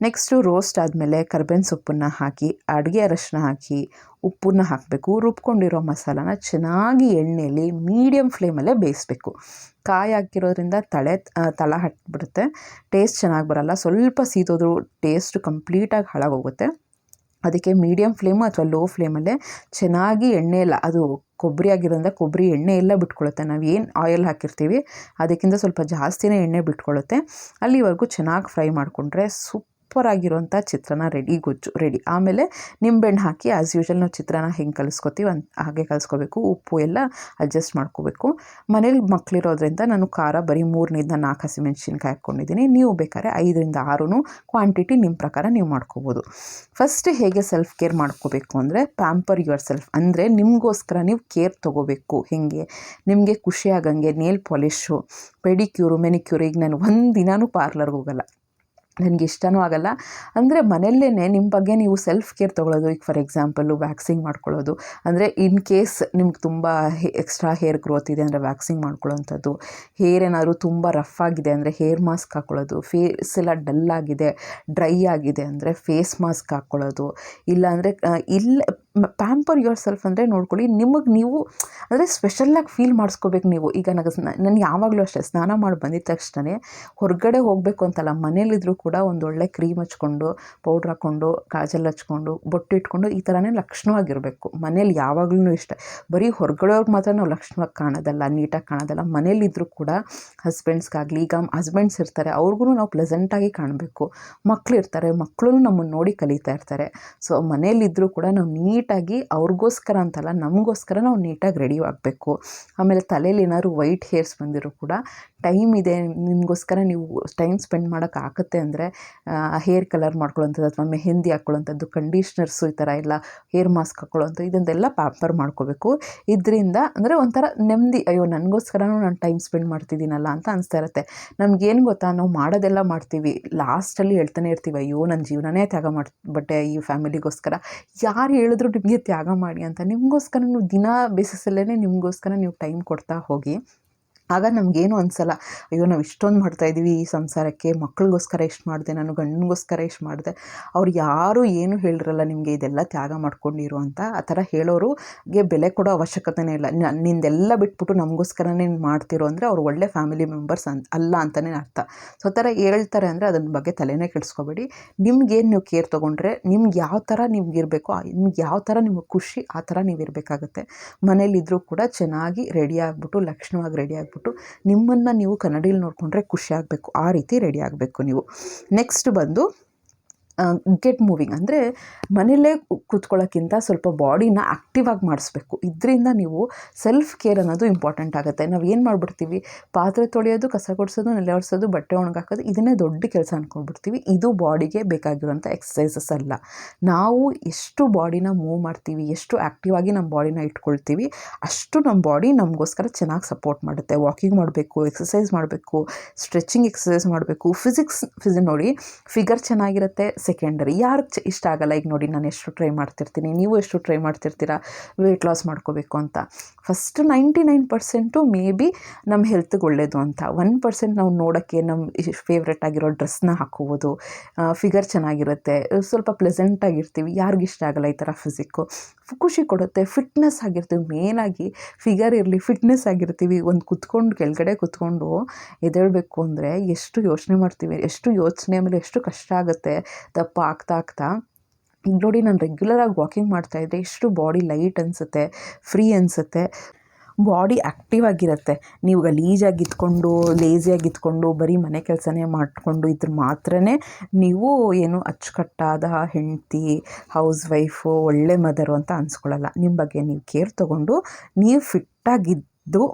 ನೆಕ್ಸ್ಟು ರೋಸ್ಟ್ ಆದಮೇಲೆ ಕರ್ಬೇವಿನ ಸೊಪ್ಪನ್ನು ಹಾಕಿ, ಅಡುಗೆ ಅರಶಿನ ಹಾಕಿ, ಉಪ್ಪನ್ನ ಹಾಕಬೇಕು. ರುಬ್ಕೊಂಡಿರೋ ಮಸಾಲಾನ ಚೆನ್ನಾಗಿ ಎಣ್ಣೆಯಲ್ಲಿ ಮೀಡಿಯಮ್ ಫ್ಲೇಮಲ್ಲೇ ಬೇಯಿಸ್ಬೇಕು. ಕಾಯಿ ಹಾಕಿರೋದ್ರಿಂದ ತಳೆ ತಳ ಹಟ್ಬಿಡುತ್ತೆ. ಟೇಸ್ಟ್ ಚೆನ್ನಾಗಿ ಬರಲ್ಲ. ಸ್ವಲ್ಪ ಸೀದೋದ್ರು ಟೇಸ್ಟ್ ಕಂಪ್ಲೀಟಾಗಿ ಹಾಳಾಗೋಗುತ್ತೆ. ಅದಕ್ಕೆ ಮೀಡಿಯಮ್ ಫ್ಲೇಮು ಅಥವಾ ಲೋ ಫ್ಲೇಮಲ್ಲೇ ಚೆನ್ನಾಗಿ ಎಣ್ಣೆ ಎಲ್ಲ, ಅದು ಕೊಬ್ಬರಿ ಆಗಿರೋದ್ರಿಂದ ಕೊಬ್ಬರಿ ಎಣ್ಣೆ ಎಲ್ಲ ಬಿಟ್ಕೊಳ್ಳುತ್ತೆ ನಾವು ಏನು ಆಯಿಲ್ ಹಾಕಿರ್ತೀವಿ, ಅದಕ್ಕಿಂತ ಸ್ವಲ್ಪ ಜಾಸ್ತಿನೇ ಎಣ್ಣೆ ಬಿಟ್ಕೊಳ್ಳುತ್ತೆ ಅಲ್ಲಿವರೆಗೂ ಚೆನ್ನಾಗಿ ಫ್ರೈ ಮಾಡಿಕೊಂಡ್ರೆ ಸೂಪ್ ಸೂಪರ್ ಆಗಿರುವಂಥ ಚಿತ್ರಾನ್ನ ರೆಡಿ ಗೊಜ್ಜು ರೆಡಿ ಆಮೇಲೆ ನಿಂಬೆಹಣ್ಣು ಹಾಕಿ ಆ್ಯಸ್ ಯೂಶಲ್ ನಾವು ಚಿತ್ರಾನ್ನ ಹೆಂಗೆ ಕಲಿಸ್ಕೊತೀವಿ ಅಂತ ಹಾಗೆ ಕಲಿಸ್ಕೋಬೇಕು. ಉಪ್ಪು ಎಲ್ಲ ಅಡ್ಜಸ್ಟ್ ಮಾಡ್ಕೋಬೇಕು. ಮನೇಲಿ ಮಕ್ಕಳಿರೋದ್ರಿಂದ ನಾನು ಖಾರ ಬರೀ ಮೂರನಿಂದ ನಾಲ್ಕು ಹಸಿಮೆಣ್ಸಿನ್ಕಾಯಿ ಹಾಕ್ಕೊಂಡಿದ್ದೀನಿ. ನೀವು ಬೇಕಾದ್ರೆ ಐದರಿಂದ ಆರು ಕ್ವಾಂಟಿಟಿ ನಿಮ್ಮ ಪ್ರಕಾರ ನೀವು ಮಾಡ್ಕೋಬೋದು. ಫಸ್ಟ್ ಹೇಗೆ ಸೆಲ್ಫ್ ಕೇರ್ ಮಾಡ್ಕೋಬೇಕು ಅಂದರೆ ಪ್ಯಾಂಪರ್ ಯುವರ್ ಸೆಲ್ಫ್ ಅಂದರೆ ನಿಮಗೋಸ್ಕರ ನೀವು ಕೇರ್ ತೊಗೋಬೇಕು. ಹೇಗೆ? ನಿಮಗೆ ಖುಷಿಯಾಗಂಗೆ ನೇಲ್ ಪಾಲಿಶು ಪೆಡಿಕ್ಯೂರು ಮೆನಿಕ್ಯೂರು ಈಗ ನಾನು ಒಂದು ದಿನಾನೂ ಪಾರ್ಲರ್ಗೆ ಹೋಗಲ್ಲ. ನನಗೆ ಇಷ್ಟವೂ ಆಗಲ್ಲ. ಅಂದರೆ ಮನೆಯಲ್ಲೇ ನಿಮ್ಮ ಬಗ್ಗೆ ನೀವು ಸೆಲ್ಫ್ ಕೇರ್ ತೊಗೊಳ್ಳೋದು ಈಗ ಫಾರ್ ಎಕ್ಸಾಂಪಲ್ಲು ವ್ಯಾಕ್ಸಿಂಗ್ ಮಾಡ್ಕೊಳ್ಳೋದು. ಅಂದರೆ ಇನ್ ಕೇಸ್ ನಿಮ್ಗೆ ತುಂಬ ಎಕ್ಸ್ಟ್ರಾ ಹೇರ್ ಗ್ರೋತ್ ಇದೆ ಅಂದರೆ ವ್ಯಾಕ್ಸಿಂಗ್ ಮಾಡ್ಕೊಳ್ಳೋವಂಥದ್ದು ಹೇರ್ ಏನಾದರೂ ತುಂಬ ರಫ್ ಆಗಿದೆ ಅಂದರೆ ಹೇರ್ ಮಾಸ್ಕ್ ಹಾಕ್ಕೊಳ್ಳೋದು ಫೇಸ್ ಎಲ್ಲ ಡಲ್ ಆಗಿದೆ ಡ್ರೈ ಆಗಿದೆ ಅಂದರೆ ಫೇಸ್ ಮಾಸ್ಕ್ ಹಾಕ್ಕೊಳ್ಳೋದು ಇಲ್ಲಾಂದರೆ ಇಲ್ಲ ಪ್ಯಾಂಪರ್ ಯುವರ್ ಸೆಲ್ಫ್ ಅಂದರೆ ನೋಡ್ಕೊಳ್ಳಿ, ನಿಮಗೆ ನೀವು, ಅಂದರೆ ಸ್ಪೆಷಲ್ಲಾಗಿ ಫೀಲ್ ಮಾಡಿಸ್ಕೋಬೇಕು ನೀವು. ಈಗ ನನಗೆ ನಾನು ಯಾವಾಗಲೂ ಅಷ್ಟೇ ಸ್ನಾನ ಮಾಡಿ ಬಂದಿದ ತಕ್ಷಣ ಹೊರಗಡೆ ಹೋಗಬೇಕು ಅಂತಲ್ಲ ಮನೇಲಿದ್ದರೂ ಕೂಡ ಒಂದೊಳ್ಳೆ ಕ್ರೀಮ್ ಹಚ್ಕೊಂಡು ಪೌಡ್ರ್ ಹಾಕ್ಕೊಂಡು ಕಾಜಲ್ ಹಚ್ಕೊಂಡು, ಬೊಟ್ಟು ಇಟ್ಕೊಂಡು ಈ ಥರನೇ ಲಕ್ಷಣವಾಗಿರಬೇಕು. ಮನೇಲಿ ಯಾವಾಗಲೂ ಇಷ್ಟ. ಬರೀ ಹೊರಗಡೆಯವ್ರಿಗೆ ಮಾತ್ರ ನಾವು ಲಕ್ಷಣವಾಗಿ ಕಾಣೋದಲ್ಲ, ನೀಟಾಗಿ ಕಾಣೋದಲ್ಲ. ಮನೇಲಿದ್ದರೂ ಕೂಡ ಹಸ್ಬೆಂಡ್ಸ್ಗಾಗಲಿ ಈಗ ಹಸ್ಬೆಂಡ್ಸ್ ಇರ್ತಾರೆ ಅವ್ರಿಗೂ ನಾವು ಪ್ಲೆಸೆಂಟಾಗಿ ಕಾಣಬೇಕು. ಮಕ್ಕಳು ಇರ್ತಾರೆ ಮಕ್ಕಳು ನಮ್ಮನ್ನು ನೋಡಿ ಕಲಿತಾ ಇರ್ತಾರೆ. ಸೊ ಮನೇಲಿದ್ದರೂ ಕೂಡ ನಾವು ನೀಟಾಗಿ ಅವ್ರಿಗೋಸ್ಕರ ಅಂತಲ್ಲ, ನಮಗೋಸ್ಕರ ನಾವು ನೀಟಾಗಿ ರೆಡಿ ಆಗಬೇಕು. ಆಮೇಲೆ ತಲೆಯಲ್ಲಿ ಏನಾದ್ರು ವೈಟ್ ಹೇರ್ಸ್ ಬಂದಿರೋ ಕೂಡ ಟೈಮ್ ಇದೆ, ನಿಮಗೋಸ್ಕರ ನೀವು ಟೈಮ್ ಸ್ಪೆಂಡ್ ಮಾಡೋಕ್ಕಾಗತ್ತೆ ಅಂದರೆ ಹೇರ್ ಕಲರ್ ಮಾಡ್ಕೊಳ್ಳೋಂಥದ್ದು ಅಥವಾ ಮೆಹೆಂದಿ ಹಾಕ್ಕೊಳ್ಳೋಂಥದ್ದು ಕಂಡೀಷ್ನರ್ಸು ಈ ಥರ ಎಲ್ಲ ಹೇರ್ ಮಾಸ್ಕ್ ಹಾಕ್ಕೊಳ್ಳೋಂಥದ್ದು ಇದನ್ನೆಲ್ಲ ಪ್ಯಾಂಪರ್ ಮಾಡ್ಕೋಬೇಕು. ಇದರಿಂದ ಅಂದರೆ ಒಂಥರ ನೆಮ್ಮದಿ, ಅಯ್ಯೋ, ನನಗೋಸ್ಕರನೂ ನಾನು ಟೈಮ್ ಸ್ಪೆಂಡ್ ಮಾಡ್ತಿದ್ದೀನಲ್ಲ ಅಂತ ಅನಿಸ್ತಾ ಇರುತ್ತೆ. ನಮಗೇನು ಗೊತ್ತಾ, ನಾವು ಮಾಡೋದೆಲ್ಲ ಮಾಡ್ತೀವಿ. ಲಾಸ್ಟಲ್ಲಿ ಹೇಳ್ತಾನೆ ಇರ್ತೀವಿ, ಅಯ್ಯೋ ನನ್ನ ಜೀವನನೇ ತ್ಯಾಗ ಮಾಡಿಬಿಟ್ಟೆ ಈ ಫ್ಯಾಮಿಲಿಗೋಸ್ಕರ. ಯಾರು ಹೇಳಿದ್ರು ನಿಮಗೆ ತ್ಯಾಗ ಮಾಡಿ ಅಂತ, ನಿಮಗೋಸ್ಕರ ನೀವು ದಿನ ಬೇಸಿಸಲ್ಲೇ ನಿಮಗೋಸ್ಕರ ನೀವು ಟೈಮ್ ಕೊಡ್ತಾ ಹೋಗಿ. ಆಗ ನಮಗೇನು ಅನಿಸಲ್ಲ, ಅಯ್ಯೋ, ನಾವು ಇಷ್ಟೊಂದು ಮಾಡ್ತಾ ಇದ್ದೀವಿ ಈ ಸಂಸಾರಕ್ಕೆ, ಮಕ್ಳಿಗೋಸ್ಕರ ಎಷ್ಟು ಮಾಡಿದೆ, ನಾನು ಗಂಡನಿಗೋಸ್ಕರ ಎಷ್ಟು ಮಾಡಿದೆ. ಅವ್ರು ಯಾರೂ ಏನು ಹೇಳಿರಲ್ಲ ನಿಮಗೆ, ಇದೆಲ್ಲ ತ್ಯಾಗ ಮಾಡ್ಕೊಂಡಿರು ಅಂತ ಆ ಥರ ಹೇಳೋರಿಗೆ ಬೆಲೆ ಕೊಡೋ ಅವಶ್ಯಕತೆನೇ ಇಲ್ಲ. ನಿಂದೆಲ್ಲ ಬಿಟ್ಬಿಟ್ಟು ನಮಗೋಸ್ಕರನೇ ಮಾಡ್ತಿರೋ ಅಂದರೆ ಅವ್ರು ಒಳ್ಳೆ ಫ್ಯಾಮಿಲಿ ಮೆಂಬರ್ಸ್ ಅನ್, ಅಲ್ಲ ಅಂತಲೇ ಅರ್ಥ. ಸೊ ಥರ ಹೇಳ್ತಾರೆ ಅಂದರೆ ಅದನ್ನ ಬಗ್ಗೆ ತಲೆನೇ ಕೆಡಿಸ್ಕೋಬೇಡಿ. ನಿಮ್ಗೇನು ನೀವು ಕೇರ್ ತೊಗೊಂಡ್ರೆ ನಿಮ್ಗೆ ಯಾವ ಥರ ನಿಮ್ಗೆ ಇರಬೇಕು ನಿಮ್ಗೆ ಯಾವ ಥರ ನಿಮಗೆ ಖುಷಿ, ಆ ಥರ ನೀವು ಇರಬೇಕಾಗತ್ತೆ ಮನೇಲಿದ್ದರೂ ಕೂಡ ಚೆನ್ನಾಗಿ ರೆಡಿ ಆಗಿಬಿಟ್ಟು, ಲಕ್ಷಣವಾಗಿ ರೆಡಿ ಆಗಿಬಿಟ್ಟು ನಿಮ್ಮನ್ನು ನೀವು ಕನ್ನಡಿಲಿ ನೋಡಿಕೊಂಡ್ರೆ ಖುಷಿ ಆಗಬೇಕು. ಆ ರೀತಿ ರೆಡಿ ಆಗಬೇಕು ನೀವು. ನೆಕ್ಸ್ಟ್ ಬಂದು ಗೆಟ್ ಮೂವಿಂಗ್ ಅಂದರೆ ಮನೆಯಲ್ಲೇ ಕೂತ್ಕೊಳ್ಳೋಕ್ಕಿಂತ ಸ್ವಲ್ಪ ಬಾಡಿನ ಆ್ಯಕ್ಟಿವ್ ಆಗಿ ಮಾಡಿಸ್ಬೇಕು. ಇದರಿಂದ ನೀವು ಸೆಲ್ಫ್ ಕೇರ್ ಅನ್ನೋದು ಇಂಪಾರ್ಟೆಂಟ್ ಆಗುತ್ತೆ. ನಾವು ಏನು ಮಾಡಿಬಿಡ್ತೀವಿ? ಪಾತ್ರೆ ತೊಳೆಯೋದು, ಕಸ ಗುಡಿಸೋದು, ನೆಲೆ ಒರೆಸೋದು, ಬಟ್ಟೆ ಒಣಗಾಕೋದು ಇದನ್ನೇ ದೊಡ್ಡ ಕೆಲಸ ಅಂದ್ಕೊಂಡ್ಬಿಡ್ತೀವಿ ಇದು ಬಾಡಿಗೆ ಬೇಕಾಗಿರುವಂಥ ಎಕ್ಸಸೈಸಸ್ ಅಲ್ಲ. ನಾವು ಎಷ್ಟು ಬಾಡಿನ ಮೂವ್ ಮಾಡ್ತೀವಿ, ಎಷ್ಟು ಆ್ಯಕ್ಟಿವ್ ಆಗಿ ನಮ್ಮ ಬಾಡಿನ ಇಟ್ಕೊಳ್ತೀವಿ, ಅಷ್ಟು ನಮ್ಮ ಬಾಡಿ ನಮಗೋಸ್ಕರ ಚೆನ್ನಾಗಿ ಸಪೋರ್ಟ್ ಮಾಡುತ್ತೆ. ವಾಕಿಂಗ್ ಮಾಡಬೇಕು ಎಕ್ಸಸೈಸ್ ಮಾಡಬೇಕು ಸ್ಟ್ರೆಚಿಂಗ್ ಎಕ್ಸಸೈಸ್ ಮಾಡಬೇಕು. ಫಿಸಿಕ್ಸ್ ಫಿಸಿ ನೋಡಿ ಫಿಗರ್ ಚೆನ್ನಾಗಿರುತ್ತೆ ಸೆಕೆಂಡರಿ. ಯಾರಿಗೆ ಇಷ್ಟ ಆಗಲ್ಲ, ಈಗ ನೋಡಿ ನಾನು ಎಷ್ಟು ಟ್ರೈ ಮಾಡ್ತಿರ್ತೀನಿ, ನೀವು ಎಷ್ಟು ಟ್ರೈ ಮಾಡ್ತಿರ್ತೀರಾ ವೆಯ್ಟ್ ಲಾಸ್ ಮಾಡ್ಕೋಬೇಕು ಅಂತ. First ninety nine percent maybe ನಮ್ಮ ಹೆಲ್ತ್ಗೆ ಒಳ್ಳೆಯದು ಅಂತ. ಒನ್ ಪರ್ಸೆಂಟ್ ನಾವು ನೋಡೋಕ್ಕೆ ನಮ್ಮ ಫೇವ್ರೆಟ್ ಆಗಿರೋ ಡ್ರೆಸ್ನ ಹಾಕೋಬೋದು. ಫಿಗರ್ ಚೆನ್ನಾಗಿರುತ್ತೆ. ಸ್ವಲ್ಪ ಪ್ಲೆಸೆಂಟಾಗಿರ್ತೀವಿ ಯಾರಿಗಿಷ್ಟ ಆಗಲ್ಲ ಈ ಥರ ಫಿಸಿಕ್ಕು ಖುಷಿ ಕೊಡುತ್ತೆ. ಫಿಟ್ನೆಸ್ ಆಗಿರ್ತೀವಿ. ಮೇನಾಗಿ ಫಿಗರ್ ಇರಲಿ ಫಿಟ್ನೆಸ್ ಆಗಿರ್ತೀವಿ. ಒಂದು ಕುತ್ಕೊಂಡು, ಕೆಳಗಡೆ ಕುತ್ಕೊಂಡು ಎದ್ದೇಳಬೇಕು ಅಂದರೆ ಎಷ್ಟು ಯೋಚನೆ ಮಾಡ್ತೀವಿ. ಎಷ್ಟು ಯೋಚನೆ ಆಮೇಲೆ ಎಷ್ಟು ಕಷ್ಟ ಆಗುತ್ತೆ. ದಪ್ಪ ಆಗ್ತಾ ಆಗ್ತಾ. ನೋಡಿ ನಾನು ರೆಗ್ಯುಲರಾಗಿ ವಾಕಿಂಗ್ ಮಾಡ್ತಾಯಿದ್ರೆ ಎಷ್ಟು ಬಾಡಿ ಲೈಟ್ ಅನಿಸುತ್ತೆ ಫ್ರೀ ಅನಿಸುತ್ತೆ. ಬಾಡಿ ಆ್ಯಕ್ಟಿವ್ ಆಗಿರುತ್ತೆ. ನೀವು ಗಲೀಜಾಗಿ ಇದ್ಕೊಂಡು ಲೇಸಿಯಾಗಿ ಇದ್ಕೊಂಡು, ಬರೀ ಮನೆ ಕೆಲಸನೇ ಮಾಡಿಕೊಂಡು ಇದ್ರ ಮಾತ್ರನೇ ನೀವು ಏನು ಅಚ್ಚುಕಟ್ಟಾದ ಹೆಂಡತಿ ಹೌಸ್ ವೈಫು ಒಳ್ಳೆ ಮದರು ಅಂತ ಅನ್ಸ್ಕೊಳ್ಳಲ್ಲ ನಿಮ್ಮ ಬಗ್ಗೆ ನೀವು ಕೇರ್ ತೊಗೊಂಡು, ನೀವು ಫಿಟ್ಟಾಗಿದ್ದು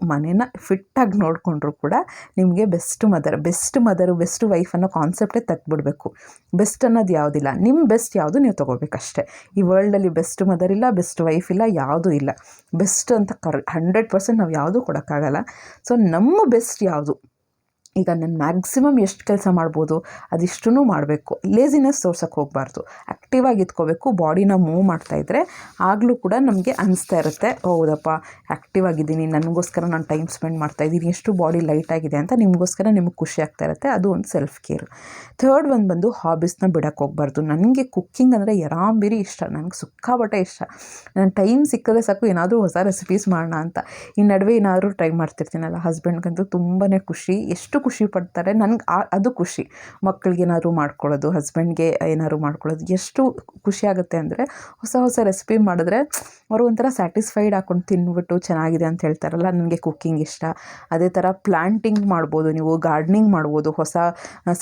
ಮನೇನ ಫಿಟ್ಟಾಗಿ ನೋಡಿಕೊಂಡ್ರು ಕೂಡ ನಿಮಗೆ best mother best mother best wife ಅನ್ನೋ ಕಾನ್ಸೆಪ್ಟೇ ತೆಗ್ದುಬಿಡ್ಬೇಕು ಬೆಸ್ಟ್ ಅನ್ನೋದು ಯಾವುದಿಲ್ಲ ನಿಮ್ಮ ಬೆಸ್ಟ್ ಯಾವುದು ನೀವು ತೊಗೋಬೇಕಷ್ಟೇ. ಈ ವರ್ಲ್ಡಲ್ಲಿ ಬೆಸ್ಟ್ ಮದರ್ ಇಲ್ಲ ಬೆಸ್ಟ್ ವೈಫ್ ಇಲ್ಲ, ಯಾವುದೂ ಇಲ್ಲ. ಬೆಸ್ಟ್ ಅಂತ ಕರ್ ಹಂಡ್ರೆಡ್ ಪರ್ಸೆಂಟ್ ನಾವು ಯಾವುದೂ ಕೊಡೋಕ್ಕಾಗಲ್ಲ. ಸೊ ನಮ್ಮ ಬೆಸ್ಟ್ ಯಾವುದು? ಈಗ ನಾನು ಮ್ಯಾಕ್ಸಿಮಮ್ ಎಷ್ಟು ಕೆಲಸ ಮಾಡ್ಬೋದು ಅದಿಷ್ಟೂ ಮಾಡಬೇಕು. ಲೇಸಿನೆಸ್ ತೋರ್ಸೋಕ್ಕೆ ಹೋಗಬಾರ್ದು. ಆ್ಯಕ್ಟಿವಾಗಿ ಇದ್ಕೋಬೇಕು ಬಾಡಿನ ಮೂವ್ ಮಾಡ್ತಾ ಇದ್ದರೆ ಆಗಲೂ ಕೂಡ ನಮಗೆ ಅನಿಸ್ತಾ ಇರುತ್ತೆ ಹೌದಪ್ಪ ಆ್ಯಕ್ಟಿವ್ ಆಗಿದ್ದೀನಿ, ನನಗೋಸ್ಕರ ನಾನು ಟೈಮ್ ಸ್ಪೆಂಡ್ ಮಾಡ್ತಾ ಇದ್ದೀನಿ, ಎಷ್ಟು ಬಾಡಿ ಲೈಟ್ ಆಗಿದೆ ಅಂತ ನಿಮಗೋಸ್ಕರ ನಿಮಗೆ ಖುಷಿ ಆಗ್ತಾ ಇರುತ್ತೆ, ಅದು ಒಂದು ಸೆಲ್ಫ್ ಕೇರ್ ಥರ್ಡ್ ಒಂದು ಬಂದು ಹಾಬೀಸ್ನ ಬಿಡೋಕ್ಕೆ ಹೋಗಬಾರ್ದು. ನನಗೆ ಕುಕ್ಕಿಂಗ್ ಅಂದರೆ ಯರಾಂಬಿರಿ ಇಷ್ಟ, ನನಗೆ ಸಿಕ್ಕಾಪಟ್ಟೆ ಇಷ್ಟ. ನಾನು ಟೈಮ್ ಸಿಕ್ಕದೆ ಸಾಕು, ಏನಾದರೂ ಹೊಸ ರೆಸಿಪೀಸ್ ಮಾಡೋಣ ಅಂತ. ಈ ನಡುವೆ ಏನಾದರೂ ಟ್ರೈ ಮಾಡ್ತಿರ್ತೀನಲ್ಲ ಹಸ್ಬೆಂಡ್ಗಂತೂ ತುಂಬಾ ಖುಷಿ. ಎಷ್ಟು ಖುಷಿ ಪಡ್ತಾರೆ. ನನಗೆ ಅದು ಖುಷಿ. ಮಕ್ಕಳಿಗೆ ಏನಾದ್ರು ಮಾಡ್ಕೊಳ್ಳೋದು, ಹಸ್ಬೆಂಡ್ಗೆ ಏನಾದ್ರು ಮಾಡ್ಕೊಳ್ಳೋದು, ಎಷ್ಟು ಖುಷಿ ಆಗುತ್ತೆ ಅಂದರೆ ಹೊಸ ಹೊಸ ರೆಸಿಪಿ ಮಾಡಿದ್ರೆ ಅವರು ಒಂಥರ ಸ್ಯಾಟಿಸ್ಫೈಡ್ ಹಾಕೊಂಡು ತಿನ್ಬಿಟ್ಟು ಚೆನ್ನಾಗಿದೆ ಅಂತ ಹೇಳ್ತಾರಲ್ಲ, ನನಗೆ ಕುಕ್ಕಿಂಗ್ ಇಷ್ಟ. ಅದೇ ಥರ ಪ್ಲ್ಯಾಂಟಿಂಗ್ ಮಾಡ್ಬೋದು ನೀವು, ಗಾರ್ಡ್ನಿಂಗ್ ಮಾಡ್ಬೋದು, ಹೊಸ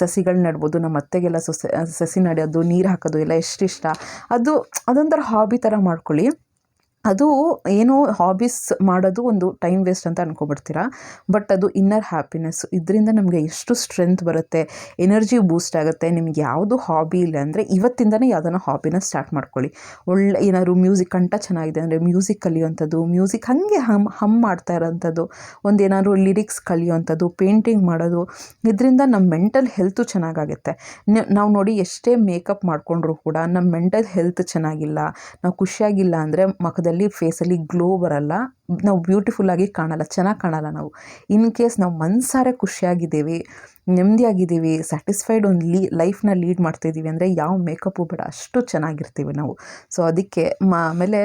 ಸಸಿಗಳು ನೆಡ್ಬೋದು, ನಮ್ಮ ಅತ್ತೆಗೆಲ್ಲ ಸೊಸೆ, ಸಸಿ ನಡೆಯೋದು ನೀರು ಹಾಕೋದು ಎಲ್ಲ ಎಷ್ಟಿಷ್ಟ ಅದು ಅದೊಂಥರ ಹಾಬಿ ಥರ ಮಾಡ್ಕೊಳ್ಳಿ. ಅದು ಏನು ಹಾಬೀಸ್ ಮಾಡೋದು ಒಂದು ಟೈಮ್ ವೇಸ್ಟ್ ಅಂತ ಅನ್ಕೊಬಿಡ್ತೀರಾ? ಬಟ್ ಅದು ಇನ್ನರ್ ಹ್ಯಾಪಿನೆಸ್ ಇದರಿಂದ ನಮಗೆ ಎಷ್ಟು ಸ್ಟ್ರೆಂತ್ ಬರುತ್ತೆ ಎನರ್ಜಿ ಬೂಸ್ಟ್ ಆಗುತ್ತೆ. ನಿಮ್ಗೆ ಯಾವುದು ಹಾಬಿ ಇಲ್ಲ ಅಂದರೆ ಇವತ್ತಿಂದನೇ ಯಾವುದನ್ನ ಹಾಬಿನ ಸ್ಟಾರ್ಟ್ ಮಾಡ್ಕೊಳ್ಳಿ. ಒಳ್ಳೆ ಏನಾದ್ರು ಮ್ಯೂಸಿಕ್ ಕಂಠ ಚೆನ್ನಾಗಿದೆ ಅಂದರೆ ಮ್ಯೂಸಿಕ್ ಕಲಿಯುವಂಥದ್ದು ಮ್ಯೂಸಿಕ್ ಹಾಗೆ ಹಮ್ ಹಮ್ ಮಾಡ್ತಾ ಇರೋಂಥದ್ದು. ಒಂದು ಏನಾದ್ರು ಲಿರಿಕ್ಸ್ ಕಲಿಯುವಂಥದ್ದು ಪೇಂಟಿಂಗ್ ಮಾಡೋದು. ಇದರಿಂದ ನಮ್ಮ ಮೆಂಟಲ್ ಹೆಲ್ತು ಚೆನ್ನಾಗಾಗುತ್ತೆ. ನಾವು ನೋಡಿ ಎಷ್ಟೇ ಮೇಕಪ್ ಮಾಡಿಕೊಂಡ್ರೂ ಕೂಡ ನಮ್ಮ ಮೆಂಟಲ್ ಹೆಲ್ತ್ ಚೆನ್ನಾಗಿಲ್ಲ. ನಾವು ಖುಷಿಯಾಗಿಲ್ಲ ಅಂದರೆ ಮುಖದಲ್ಲಿ ಫೇಸಲ್ಲಿ ಗ್ಲೋ ಬರಲ್ಲ. ನಾವು ಬ್ಯೂಟಿಫುಲ್ಲಾಗಿ ಕಾಣಲ್ಲ, ಚೆನ್ನಾಗಿ ಕಾಣಲ್ಲ ನಾವು. ಇನ್ ಕೇಸ್ ನಾವು ಮನಸಾರೆ ಖುಷಿಯಾಗಿದ್ದೀವಿ, ನೆಮ್ಮದಿಯಾಗಿದ್ದೀವಿ ಸ್ಯಾಟಿಸ್ಫೈಡ್ ಒಂದು ಲೀ ಲೈಫ್ನ ಲೀಡ್ ಮಾಡ್ತಿದ್ದೀವಿ ಅಂದರೆ ಯಾವ ಮೇಕಪ್ಪು ಬೇಡ, ಅಷ್ಟು ಚೆನ್ನಾಗಿರ್ತೀವಿ ನಾವು. ಸೊ ಅದಕ್ಕೆ ಮ, ಆಮೇಲೆ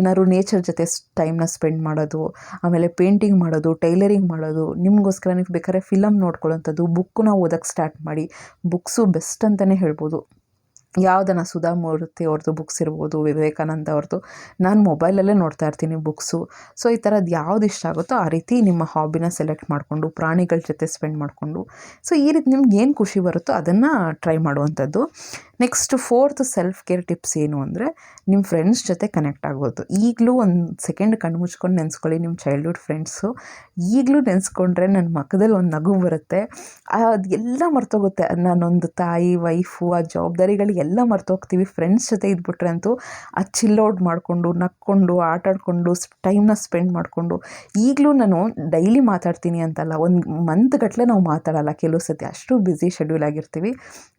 ಏನಾದ್ರು ನೇಚರ್ ಜೊತೆ ಟೈಮ್ನ ಸ್ಪೆಂಡ್ ಮಾಡೋದು, ಆಮೇಲೆ ಪೇಂಟಿಂಗ್ ಮಾಡೋದು ಟೈಲರಿಂಗ್ ಮಾಡೋದು, ನಿಮಗೋಸ್ಕರ ನೀವು ಬೇಕಾದ್ರೆ ಫಿಲಮ್ ನೋಡ್ಕೊಳ್ಳೋಂಥದ್ದು ನಾವು ಓದೋಕ್ಕೆ ಸ್ಟಾರ್ಟ್ ಮಾಡಿ ಬುಕ್ಸು ಬೆಸ್ಟ್ ಅಂತಲೇ ಹೇಳ್ಬೋದು. ಯಾವುದನ್ನ ಸುಧಾ ಮೂರ್ತಿ ಅವ್ರದ್ದು ಬುಕ್ಸ್ ಇರ್ಬೋದು, ವಿವೇಕಾನಂದ ಅವ್ರದ್ದು ನಾನು ಮೊಬೈಲಲ್ಲೇ ನೋಡ್ತಾ ಇರ್ತೀನಿ ಬುಕ್ಸು ಸೊ ಈ ಥರದ್ದು ಯಾವ್ದು ಇಷ್ಟ ಆಗುತ್ತೋ ಆ ರೀತಿ ನಿಮ್ಮ ಹಾಬಿನ ಸೆಲೆಕ್ಟ್ ಮಾಡಿಕೊಂಡು, ಪ್ರಾಣಿಗಳ ಜೊತೆ ಸ್ಪೆಂಡ್ ಮಾಡಿಕೊಂಡು. ಸೊ ಈ ರೀತಿ ನಿಮ್ಗೆ ಏನು ಖುಷಿ ಬರುತ್ತೋ ಅದನ್ನು ಟ್ರೈ ಮಾಡುವಂಥದ್ದು. Next fourth self care tips ಏನು ಅಂದರೆ ನಿಮ್ಮ ಫ್ರೆಂಡ್ಸ್ ಜೊತೆ ಕನೆಕ್ಟ್ ಆಗೋದು. ಈಗಲೂ ಒಂದು ಸೆಕೆಂಡ್ ಕಣ್ಣು ಮುಚ್ಕೊಂಡು ನೆನೆಸ್ಕೊಳ್ಳಿ ನಿಮ್ಮ ಚೈಲ್ಡ್ಹುಡ್ ಫ್ರೆಂಡ್ಸು ಈಗಲೂ ನೆನೆಸ್ಕೊಂಡ್ರೆ ನನ್ನ ಮಕ್ಕದಲ್ಲಿ ಒಂದು ನಗು ಬರುತ್ತೆ. ಅದು ಎಲ್ಲ ಮರ್ತೋಗುತ್ತೆ. ನಾನೊಂದು ತಾಯಿ ವೈಫು ಆ ಜವಾಬ್ದಾರಿಗಳು ಎಲ್ಲ ಮರ್ತೋಗ್ತೀವಿ. ಫ್ರೆಂಡ್ಸ್ ಜೊತೆ ಇದ್ಬಿಟ್ರೆ ಅಂತೂ ಆ ಚಿಲ್ಲೌಟ್ ಮಾಡಿಕೊಂಡು, ನಕ್ಕೊಂಡು ಆಟಾಡಿಕೊಂಡು ಟೈಮ್ನ ಸ್ಪೆಂಡ್ ಮಾಡಿಕೊಂಡು. ಈಗಲೂ ನಾನು ಡೈಲಿ ಮಾತಾಡ್ತೀನಿ ಅಂತಲ್ಲ. ಒಂದು ಮಂತ್ ಗಟ್ಟಲೆ ನಾವು ಮಾತಾಡಲ್ಲ. ಕೆಲವು ಸತಿ ಅಷ್ಟು ಬ್ಯುಸಿ ಶೆಡ್ಯೂಲ್ ಆಗಿರ್ತೀವಿ.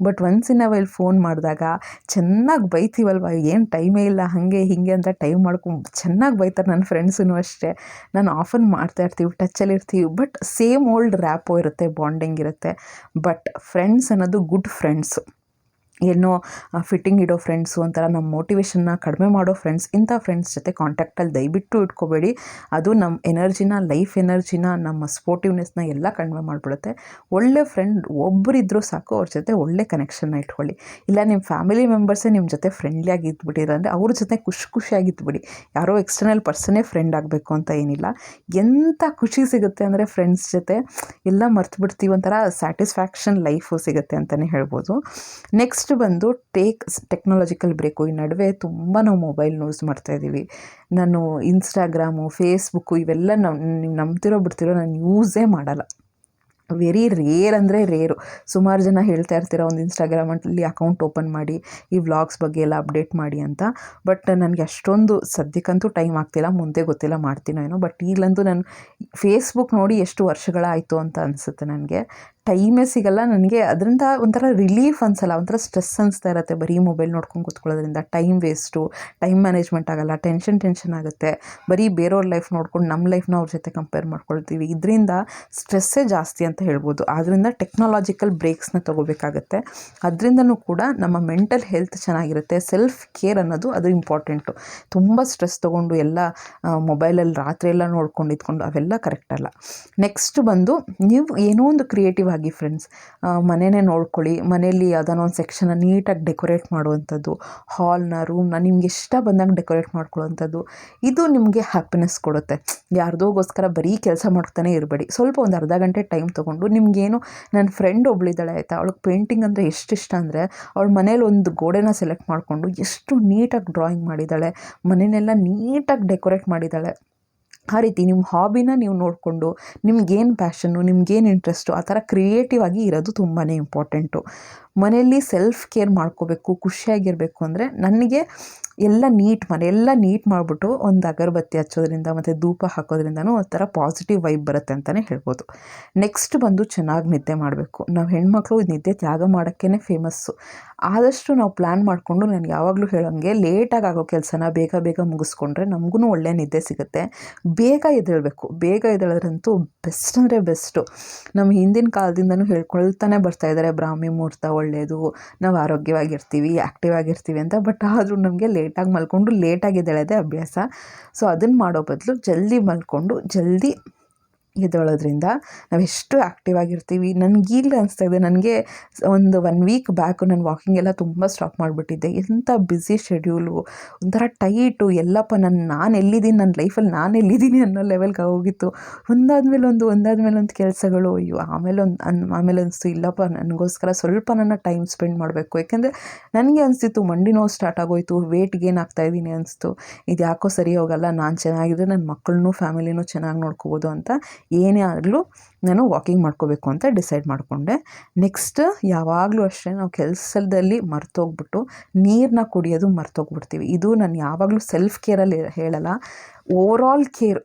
But once in a while phone ಮಾಡಿದಾಗ ಚೆನ್ನಾಗಿ ಬೈತೀವಲ್ವ? ಏನು ಟೈಮೇ ಇಲ್ಲ. ಹಾಗೆ, ಹೀಗೆ ಅಂತ ಟೈಮ್ ಮಾಡ್ಕೊಂಡು ಚೆನ್ನಾಗಿ ಬೈತಾರೆ ನನ್ನ ಫ್ರೆಂಡ್ಸೂ ಅಷ್ಟೇ. ನಾನು ಆಫನ್ ಮಾಡ್ತಾ ಇರ್ತೀವಿ ಟಚ್ಚಲ್ಲಿ ಇರ್ತೀವಿ. ಬಟ್ ಸೇಮ್ ಓಲ್ಡ್ ರ್ಯಾಪೋ ಇರುತ್ತೆ ಬಾಂಡಿಂಗ್ ಇರುತ್ತೆ. ಬಟ್ ಫ್ರೆಂಡ್ಸ್ ಅನ್ನೋದು ಗುಡ್ ಫ್ರೆಂಡ್ಸು ಏನೋ ಫಿಟ್ಟಿಂಗ್ ಇಡೋ ಫ್ರೆಂಡ್ಸು ಒಂಥರ ನಮ್ಮ ಮೋಟಿವೇಶನ್ನ ಕಡಿಮೆ ಮಾಡೋ ಫ್ರೆಂಡ್ಸ್ ಇಂಥ ಫ್ರೆಂಡ್ಸ್ ಜೊತೆ ಕಾಂಟ್ಯಾಕ್ಟಲ್ಲಿ ದಯವಿಟ್ಟು ಇಟ್ಕೋಬೇಡಿ. ಅದು ನಮ್ಮ ಎನರ್ಜಿನ ಲೈಫ್ ಎನರ್ಜಿನ ನಮ್ಮ ಸ್ಪೋರ್ಟಿವ್ನೆಸ್ನ ಎಲ್ಲ ಕಡಿಮೆ ಮಾಡಿಬಿಡುತ್ತೆ. ಒಳ್ಳೆ ಫ್ರೆಂಡ್ ಒಬ್ಬರಿದ್ದರೂ ಸಾಕು, ಅವ್ರ ಜೊತೆ ಒಳ್ಳೆ ಕನೆಕ್ಷನ್ನ ಇಟ್ಕೊಳ್ಳಿ. ಇಲ್ಲ ನಿಮ್ಮ ಫ್ಯಾಮಿಲಿ ಮೆಂಬರ್ಸೇ ನಿಮ್ಮ ಜೊತೆ ಫ್ರೆಂಡ್ಲಿಯಾಗಿ ಇದ್ಬಿಟ್ಟಿರ ಅಂದರೆ ಅವ್ರ ಜೊತೆ ಖುಷಿ ಖುಷಿಯಾಗಿ ಇದ್ಬಿಡಿ. ಯಾರೋ ಎಕ್ಸ್ಟರ್ನಲ್ ಪರ್ಸನೇ ಫ್ರೆಂಡ್ ಆಗಬೇಕು ಅಂತ ಏನಿಲ್ಲ. ಎಂಥ ಖುಷಿ ಸಿಗುತ್ತೆ ಅಂದರೆ ಫ್ರೆಂಡ್ಸ್ ಜೊತೆ, ಎಲ್ಲ ಮರ್ತು ಬಿಡ್ತೀವಿ ಒಂಥರ ಸ್ಯಾಟಿಸ್ಫ್ಯಾಕ್ಷನ್ ಲೈಫು ಸಿಗುತ್ತೆ ಅಂತಲೇ ಹೇಳ್ಬೋದು. ನೆಕ್ಸ್ಟ್ ಬಂದು ಟೇಕ್ ಟೆಕ್ನಾಲಜಿಕಲ್ ಬ್ರೇಕು ಈ ನಡುವೆ ತುಂಬ ನಾವು ಮೊಬೈಲ್ ಯೂಸ್ ಮಾಡ್ತಾಯಿದ್ದೀವಿ ನಾನು ಇನ್ಸ್ಟಾಗ್ರಾಮು ಫೇಸ್ಬುಕ್ಕು ಇವೆಲ್ಲ ನಮ್ಮ ನೀವು ನಂಬ್ತಿರೋ ಬಿಡ್ತಿರೋ ನಾನು ಯೂಸೇ ಮಾಡಲ್ಲ. ವೆರಿ ರೇರ್ ಅಂದರೆ ರೇರು ಸುಮಾರು ಜನ ಹೇಳ್ತಾ ಇರ್ತೀರ, ಒಂದು ಇನ್ಸ್ಟಾಗ್ರಾಮಲ್ಲಿ ಅಕೌಂಟ್ ಓಪನ್ ಮಾಡಿ, ಈ ವ್ಲಾಗ್ಸ್ ಬಗ್ಗೆ ಎಲ್ಲ ಅಪ್ಡೇಟ್ ಮಾಡಿ ಅಂತ. ಬಟ್ ನನಗೆ ಅಷ್ಟೊಂದು ಸದ್ಯಕ್ಕಂತೂ ಟೈಮ್ ಆಗ್ತಿಲ್ಲ, ಮುಂದೆ ಗೊತ್ತಿಲ್ಲ ಮಾಡ್ತೀನೋ ಏನೋ. ಬಟ್ ಈಗಲಂತೂ ನಾನು ಫೇಸ್ಬುಕ್ ನೋಡಿ ಎಷ್ಟು ವರ್ಷಗಳಾಯಿತು ಅಂತ ಅನಿಸುತ್ತೆ ನನಗೆ. ಟೈಮೇ ಸಿಗಲ್ಲ. ನನಗೆ ಅದರಿಂದ ಒಂಥರ ರಿಲೀಫ್ ಅನ್ಸಲ್ಲ. ಒಂಥರ ಸ್ಟ್ರೆಸ್ ಅನಿಸ್ತಾ ಇರುತ್ತೆ ಬರೀ ಮೊಬೈಲ್ ನೋಡ್ಕೊಂಡು ಕೂತ್ಕೊಳ್ಳೋದ್ರಿಂದ. ಟೈಮ್ ವೇಸ್ಟು ಟೈಮ್ ಮ್ಯಾನೇಜ್ಮೆಂಟ್ ಆಗಲ್ಲ. ಟೆನ್ಷನ್ ಟೆನ್ಷನ್ ಆಗುತ್ತೆ. ಬರೀ ಬೇರೆಯವ್ರ ಲೈಫ್ ನೋಡ್ಕೊಂಡು ನಮ್ಮ ಲೈಫ್ನ ಅವ್ರ ಜೊತೆ ಕಂಪೇರ್ ಮಾಡ್ಕೊಳ್ತೀವಿ. ಇದರಿಂದ ಸ್ಟ್ರೆಸ್ಸೇ ಜಾಸ್ತಿ ಅಂತ ಹೇಳ್ಬೋದು. ಆದ್ದರಿಂದ ಟೆಕ್ನಾಲಜಿಕಲ್ ಬ್ರೇಕ್ಸ್ನ ತೊಗೋಬೇಕಾಗತ್ತೆ. ಅದರಿಂದನೂ ಕೂಡ ನಮ್ಮ ಮೆಂಟಲ್ ಹೆಲ್ತ್ ಚೆನ್ನಾಗಿರುತ್ತೆ. ಸೆಲ್ಫ್ ಕೇರ್ ಅನ್ನೋದು ಅದು ಇಂಪಾರ್ಟೆಂಟು ತುಂಬ ಸ್ಟ್ರೆಸ್ ತೊಗೊಂಡು ಎಲ್ಲ ಮೊಬೈಲಲ್ಲಿ ರಾತ್ರಿ ಎಲ್ಲ ನೋಡ್ಕೊಂಡು ಇದ್ಕೊಂಡು ಅವೆಲ್ಲ ಕರೆಕ್ಟ್ ಅಲ್ಲ. ನೆಕ್ಸ್ಟ್ ಬಂದು ನೀವು ಏನೋ ಒಂದು ಕ್ರಿಯೇಟಿವ್ ಆಗಿ ಫ್ರೆಂಡ್ಸ್ ಮನೆಯೇ ನೋಡ್ಕೊಳ್ಳಿ. ಮನೆಯಲ್ಲಿ ಯಾವುದಾನ ಒಂದು ಸೆಕ್ಷನ್ನ ನೀಟಾಗಿ ಡೆಕೋರೇಟ್ ಮಾಡುವಂಥದ್ದು. ಹಾಲ್ನ ರೂಮ್ನ ನಿಮ್ಗೆ ಇಷ್ಟ ಬಂದಂಗೆ ಡೆಕೋರೇಟ್ ಮಾಡ್ಕೊಳ್ಳೋವಂಥದ್ದು. ಇದು ನಿಮಗೆ ಹ್ಯಾಪಿನೆಸ್ ಕೊಡುತ್ತೆ. ಯಾರ್ದೋಗೋಸ್ಕರ ಬರೀ ಕೆಲಸ ಮಾಡ್ತಾನೆ ಇರಬೇಡಿ. ಸ್ವಲ್ಪ ಒಂದು ಅರ್ಧ ಗಂಟೆ ಟೈಮ್ ತೊಗೊಂಡು ನಿಮಗೇನು ನನ್ನ ಫ್ರೆಂಡ್ ಒಬ್ಳಿದ್ದಾಳೆ ಆಯಿತಾ, ಅವಳಿಗೆ ಪೇಂಟಿಂಗ್ ಅಂದರೆ ಎಷ್ಟು ಇಷ್ಟ ಅಂದರೆ ಅವಳ ಮನೇಲಿ ಒಂದು ಗೋಡೆನ ಸೆಲೆಕ್ಟ್ ಮಾಡಿಕೊಂಡು ಎಷ್ಟು ನೀಟಾಗಿ ಡ್ರಾಯಿಂಗ್ ಮಾಡಿದ್ದಾಳೆ ಮನೆಯಲ್ಲ ನೀಟಾಗಿ ಡೆಕೋರೇಟ್ ಮಾಡಿದ್ದಾಳೆ. ಆ ರೀತಿ ನಿಮ್ಮ ಹಾಬಿನ ನೀವು ನೋಡಿಕೊಂಡು ನಿಮ್ಗೇನು ಪ್ಯಾಷನ್ನು ನಿಮ್ಗೇನು ಇಂಟ್ರೆಸ್ಟು ಆ ಥರ ಕ್ರಿಯೇಟಿವ್ ಆಗಿ ಇರೋದು ತುಂಬಾ ಇಂಪಾರ್ಟೆಂಟು ಮನೆಯಲ್ಲಿ ಸೆಲ್ಫ್ ಕೇರ್ ಮಾಡ್ಕೋಬೇಕು, ಖುಷಿಯಾಗಿರಬೇಕು ಅಂದರೆ ನನಗೆ ಎಲ್ಲ ನೀಟ್ ಮನೆ, ಎಲ್ಲ ನೀಟ್ ಮಾಡಿಬಿಟ್ಟು ಒಂದು ಅಗರಬತ್ತಿ ಹಚ್ಚೋದ್ರಿಂದ ಮತ್ತು ಧೂಪ ಹಾಕೋದ್ರಿಂದನೂ ಒಂಥರ ಪಾಸಿಟಿವ್ ವೈಬ್ ಬರುತ್ತೆ ಅಂತಲೇ ಹೇಳ್ಬೋದು. ನೆಕ್ಸ್ಟ್ ಬಂದು ಚೆನ್ನಾಗಿ ನಿದ್ದೆ ಮಾಡಬೇಕು. ನಾವು ಹೆಣ್ಮಕ್ಳು ನಿದ್ದೆ ತ್ಯಾಗ ಮಾಡೋಕ್ಕೇ ಫೇಮಸ್ಸು ಆದಷ್ಟು ನಾವು ಪ್ಲ್ಯಾನ್ ಮಾಡಿಕೊಂಡು ನಾನು ಯಾವಾಗಲೂ ಹೇಳೋಂಗೆ ಲೇಟಾಗಿ ಆಗೋ ಕೆಲಸನ ಬೇಗ ಬೇಗ ಮುಗಿಸ್ಕೊಂಡ್ರೆ ನಮಗೂ ಒಳ್ಳೆ ನಿದ್ದೆ ಸಿಗುತ್ತೆ. ಬೇಗ ಎದ್ದೇಳಬೇಕು. ಬೇಗ ಎದ್ದೇಳೋದ್ರಂತೂ ಬೆಸ್ಟ್ ಅಂದರೆ ಬೆಸ್ಟು ನಮ್ಮ ಹಿಂದಿನ ಕಾಲದಿಂದನೂ ಹೇಳ್ಕೊಳ್ತಾನೆ ಬರ್ತಾ ಇದ್ದಾರೆ ಬ್ರಾಹ್ಮಿ ಮುಹೂರ್ತ ಒಳ್ಳೆಯದು ನಾವು ಆರೋಗ್ಯವಾಗಿರ್ತೀವಿ ಆ್ಯಕ್ಟಿವ್ ಆಗಿರ್ತೀವಿ ಅಂತ. ಬಟ್ ಆದರೂ ನಮಗೆ ಲೇಟಾಗಿ ಮಲ್ಕೊಂಡು ಲೇಟಾಗಿ ಎದ್ದೇಳೋದೇ ಅಭ್ಯಾಸ. ಸೊ ಅದನ್ನು ಮಾಡೋ ಬದಲು ಜಲ್ದಿ ಮಲ್ಕೊಂಡು ಜಲ್ದಿ ಎದ್ದೇಳೋದ್ರಿಂದ ನಾವು ಎಷ್ಟು ಆ್ಯಕ್ಟಿವ್ ಆಗಿರ್ತೀವಿ. ನನಗೀಗಲೇ ಅನಿಸ್ತಾ ಇದೆ, ನನಗೆ ಒಂದು ಒನ್ ವೀಕ್ ಬ್ಯಾಕು ನಾನು ವಾಕಿಂಗ್ ಎಲ್ಲ ತುಂಬ ಸ್ಟಾಪ್ ಮಾಡಿಬಿಟ್ಟಿದ್ದೆ. ಎಂಥ ಬ್ಯುಸಿ ಶೆಡ್ಯೂಲು ಒಂಥರ ಟೈಟು ಎಲ್ಲಪ್ಪ ನಾನು ನಾನು ಎಲ್ಲಿದ್ದೀನಿ ನನ್ನ ಲೈಫಲ್ಲಿ ನಾನು ಎಲ್ಲಿದ್ದೀನಿ ಅನ್ನೋ ಲೆವೆಲ್ಗೆ ಹೋಗಿತ್ತು. ಒಂದಾದ್ಮೇಲೆ ಒಂದು ಒಂದಾದ್ಮೇಲೆ ಒಂದು ಕೆಲಸಗಳು, ಅಯ್ಯೋ, ಆಮೇಲೆ ಒಂದು, ಅನ್, ಆಮೇಲೆ ಅನಿಸ್ತು, ಇಲ್ಲಪ್ಪ, ನನಗೋಸ್ಕರ ಸ್ವಲ್ಪ ನನ್ನ ಟೈಮ್ ಸ್ಪೆಂಡ್ ಮಾಡಬೇಕು. ಯಾಕೆಂದರೆ ನನಗೆ ಅನಿಸ್ತಿತ್ತು, ಮಂಡಿ ನೋವು ಸ್ಟಾರ್ಟ್ ಆಗೋಯ್ತು ವೇಟ್ ಗೇನ್ ಆಗ್ತಾ ಇದ್ದೀನಿ ಅನಿಸ್ತು. ಇದು ಯಾಕೋ ಸರಿ ಹೋಗಲ್ಲ, ನಾನು ಚೆನ್ನಾಗಿದ್ದರೆ ನನ್ನ ಮಕ್ಕಳನ್ನೂ ಫ್ಯಾಮಿಲಿನೂ ಚೆನ್ನಾಗಿ ನೋಡ್ಕೋಬೋದು ಅಂತ ಏನೇ ಆಗಲೂ ನಾನು ವಾಕಿಂಗ್ ಮಾಡ್ಕೋಬೇಕು ಅಂತ ಡಿಸೈಡ್ ಮಾಡಿಕೊಂಡೆ. ನೆಕ್ಸ್ಟ್ ಯಾವಾಗಲೂ ಅಷ್ಟೇ ನಾವು ಕೆಲಸದಲ್ಲಿ ಮರ್ತೋಗ್ಬಿಟ್ಟು ನೀರನ್ನ ಕುಡಿಯೋದು ಮರ್ತೋಗ್ಬಿಡ್ತೀವಿ. ಇದು ನಾನು ಯಾವಾಗಲೂ ಸೆಲ್ಫ್ ಕೇರಲ್ಲಿ ಹೇಳಲ್ಲ. ಓವರಾಲ್ ಕೇರ್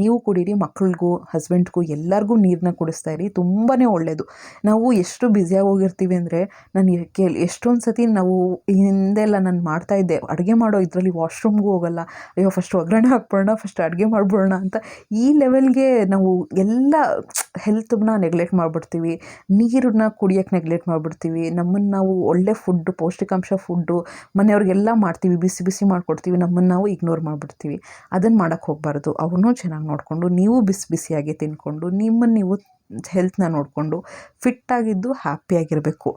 ನೀವು ಕುಡೀರಿ, ಮಕ್ಳಿಗೂ ಹಸ್ಬೆಂಡ್ಗೂ ಎಲ್ಲರಿಗೂ ನೀರನ್ನ ಕುಡಿಸ್ತಾ ಇರಿ ತುಂಬಾ ಒಳ್ಳೆಯದು ನಾವು ಎಷ್ಟು ಬ್ಯುಸಿಯಾಗಿ ಹೋಗಿರ್ತೀವಿ ಅಂದರೆ ನಾನು ಕೇಳಿ ಎಷ್ಟೊಂದು ಸತಿ ನಾವು ಹಿಂದೆಲ್ಲ ನಾನು ಮಾಡ್ತಾಯಿದ್ದೆ ಅಡುಗೆ ಮಾಡೋ ಇದರಲ್ಲಿ ವಾಶ್ರೂಮ್ಗೂ ಹೋಗಲ್ಲ, ಅಯ್ಯೋ ಫಸ್ಟ್ ಒಗ್ಗರಣೆ ಹಾಕ್ಬಿಡೋಣ ಫಸ್ಟ್ ಅಡುಗೆ ಮಾಡ್ಬಿಡೋಣ ಅಂತ ಈ ಲೆವೆಲ್ಗೆ ನಾವು ಎಲ್ಲ ಹೆಲ್ತನ್ನ ನೆಗ್ಲೆಕ್ಟ್ ಮಾಡಿಬಿಡ್ತೀವಿ. ನೀರನ್ನ ಕುಡಿಯೋಕ್ಕೆ ನೆಗ್ಲೆಕ್ಟ್ ಮಾಡಿಬಿಡ್ತೀವಿ. ನಮ್ಮನ್ನು ನಾವು ಒಳ್ಳೆ ಫುಡ್ಡು ಪೌಷ್ಟಿಕಾಂಶ ಫುಡ್ಡು ಮನೆಯವ್ರಿಗೆಲ್ಲ ಮಾಡ್ತೀವಿ, ಬಿಸಿ ಬಿಸಿ ಮಾಡಿಕೊಡ್ತೀವಿ ನಮ್ಮನ್ನು ನಾವು ಇಗ್ನೋರ್ ಮಾಡಿಬಿಡ್ತೀವಿ. ಅದನ್ನು ಮಾಡೋಕ್ಕೆ ಹೋಗಬಾರ್ದು. ಅವನು ಚೆನ್ನಾಗಿ ನೋಡಿಕೊಂಡು ನೀವು ಬಿಸಿ ಬಿಸಿಯಾಗಿ ತಿಂದ್ಕೊಂಡು ನಿಮ್ಮನ್ನು ನೀವು ಹೆಲ್ತ್ನ ನೋಡಿಕೊಂಡು ಫಿಟ್ಟಾಗಿದ್ದು ಹ್ಯಾಪಿಯಾಗಿರಬೇಕು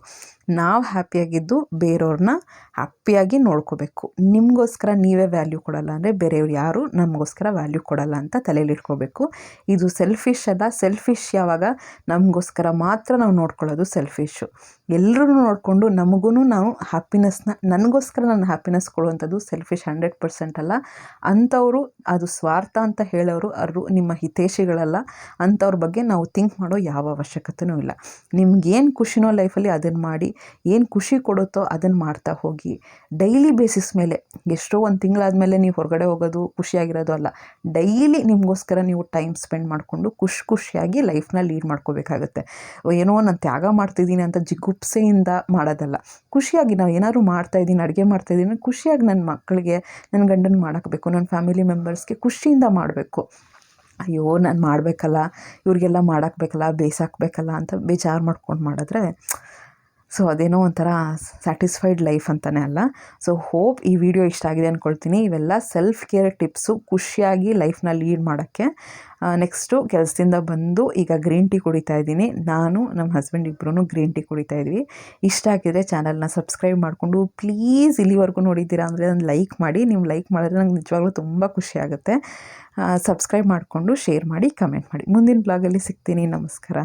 ನಾವು ಹ್ಯಾಪಿಯಾಗಿದ್ದು ಬೇರೆಯವ್ರನ್ನ ಹ್ಯಾಪಿಯಾಗಿ ನೋಡ್ಕೋಬೇಕು. ನಿಮಗೋಸ್ಕರ ನೀವೇ ವ್ಯಾಲ್ಯೂ ಕೊಡಲ್ಲ ಅಂದರೆ ಬೇರೆಯವ್ರು ಯಾರು ನಮಗೋಸ್ಕರ ವ್ಯಾಲ್ಯೂ ಕೊಡಲ್ಲ ಅಂತ ತಲೆಯಲ್ಲಿ ಇಟ್ಕೋಬೇಕು. ಇದು ಸೆಲ್ಫಿಶ್ ಅಲ್ಲ ಸೆಲ್ಫಿಶ್ ಯಾವಾಗ? ನಮಗೋಸ್ಕರ ಮಾತ್ರ ನಾವು ನೋಡ್ಕೊಳ್ಳೋದು ಸೆಲ್ಫಿಶು. ಎಲ್ಲರೂ ನೋಡಿಕೊಂಡು ನಮಗೂ ನಾವು ಹ್ಯಾಪಿನೆಸ್ನ, ನನಗೋಸ್ಕರ ನನ್ನ ಹ್ಯಾಪಿನೆಸ್ ಕೊಡುವಂಥದ್ದು ಸೆಲ್ಫಿಶ್ ಹಂಡ್ರೆಡ್ ಪರ್ಸೆಂಟ್ ಅಲ್ಲ. ಅಂಥವರು ಅದು ಸ್ವಾರ್ಥ ಅಂತ ಹೇಳೋರು ಅವರು ನಿಮ್ಮ ಹಿತೇಶಿಗಳಲ್ಲ ಅಂಥವ್ರ ಬಗ್ಗೆ ನಾವು ಥಿಂಕ್ ಮಾಡೋ ಯಾವ ಅವಶ್ಯಕತೆಯೂ ಇಲ್ಲ. ನಿಮ್ಗೇನು ಖುಷಿನೋ ಲೈಫಲ್ಲಿ ಅದನ್ನು ಮಾಡಿ ಏನು ಖುಷಿ ಕೊಡುತ್ತೋ ಅದನ್ನು ಮಾಡ್ತಾ ಹೋಗಿ. ಡೈಲಿ ಬೇಸಿಸ್ ಮೇಲೆ, ಎಷ್ಟೋ ಒಂದು ತಿಂಗಳಾದಮೇಲೆ ನೀವು ಹೊರಗಡೆ ಹೋಗೋದು ಖುಷಿಯಾಗಿರೋದು ಅಲ್ಲ. ಡೈಲಿ ನಿಮಗೋಸ್ಕರ ನೀವು ಟೈಮ್ ಸ್ಪೆಂಡ್ ಮಾಡಿಕೊಂಡು ಖುಷಿ ಖುಷಿಯಾಗಿ ಲೈಫ್ನ ಲೀಡ್ ಮಾಡ್ಕೋಬೇಕಾಗತ್ತೆ. ಏನೋ ನಾನು ತ್ಯಾಗ ಮಾಡ್ತಿದ್ದೀನಿ ಅಂತ ಜಿಗುಪ್ಸೆಯಿಂದ ಮಾಡೋದಲ್ಲ. ಖುಷಿಯಾಗಿ ನಾವು ಏನಾದ್ರು ಮಾಡ್ತಾಯಿದ್ದೀನಿ ಅಡುಗೆ ಮಾಡ್ತಾಯಿದ್ದೀನಿ ಖುಷಿಯಾಗಿ ನನ್ನ ಮಕ್ಕಳಿಗೆ ನನ್ನ ಗಂಡನ ಮಾಡಬೇಕು ನನ್ನ ಫ್ಯಾಮಿಲಿ ಮೆಂಬರ್ಸ್ಗೆ ಖುಷಿಯಿಂದ ಮಾಡಬೇಕು. ಅಯ್ಯೋ, ನಾನು ಮಾಡಬೇಕಲ್ಲ, ಇವ್ರಿಗೆಲ್ಲ ಮಾಡಾಕ್ಬೇಕಲ್ಲ, ಬೇಸಾಕ್ಬೇಕಲ್ಲ ಅಂತ ಬೇಜಾರು ಮಾಡ್ಕೊಂಡು ಮಾಡಿದ್ರೆ ಸೊ ಅದೇನೋ ಒಂಥರ ಸ್ಯಾಟಿಸ್ಫೈಡ್ ಲೈಫ್ ಅಂತಲೇ ಅಲ್ಲ. ಸೊ ಹೋಪ್ ಈ ವಿಡಿಯೋ ಇಷ್ಟ ಆಗಿದೆ ಅಂದ್ಕೊಳ್ತೀನಿ ಇವೆಲ್ಲ ಸೆಲ್ಫ್ ಕೇರ್ ಟಿಪ್ಸು ಖುಷಿಯಾಗಿ ಲೈಫ್ನ ಲೀಡ್ ಮಾಡೋಕ್ಕೆ. ನೆಕ್ಸ್ಟು ಕೆಲಸದಿಂದ ಬಂದು ಈಗ ಗ್ರೀನ್ ಟೀ ಕುಡಿತಾ ಇದ್ದೀನಿ. ನಾನು ನಮ್ಮ ಹಸ್ಬೆಂಡ್ ಇಬ್ಬರೂ ಗ್ರೀನ್ ಟೀ ಕುಡಿತಾ ಇದ್ವಿ. ಇಷ್ಟ ಆಗಿದ್ರೆ ಚಾನಲ್ನ ಸಬ್ಸ್ಕ್ರೈಬ್ ಮಾಡಿಕೊಂಡು ಪ್ಲೀಸ್ ಇಲ್ಲಿವರೆಗೂ ನೋಡಿದ್ದೀರಾ ಅಂದರೆ ಅದನ್ನು ಲೈಕ್ ಮಾಡಿ. ನೀವು ಲೈಕ್ ಮಾಡಿದ್ರೆ ನಂಗೆ ನಿಜವಾಗ್ಲೂ ತುಂಬ ಖುಷಿ ಆಗುತ್ತೆ. ಸಬ್ಸ್ಕ್ರೈಬ್ ಮಾಡಿಕೊಂಡು ಶೇರ್ ಮಾಡಿ ಕಮೆಂಟ್ ಮಾಡಿ. ಮುಂದಿನ ಬ್ಲಾಗಲ್ಲಿ ಸಿಗ್ತೀನಿ. ನಮಸ್ಕಾರ.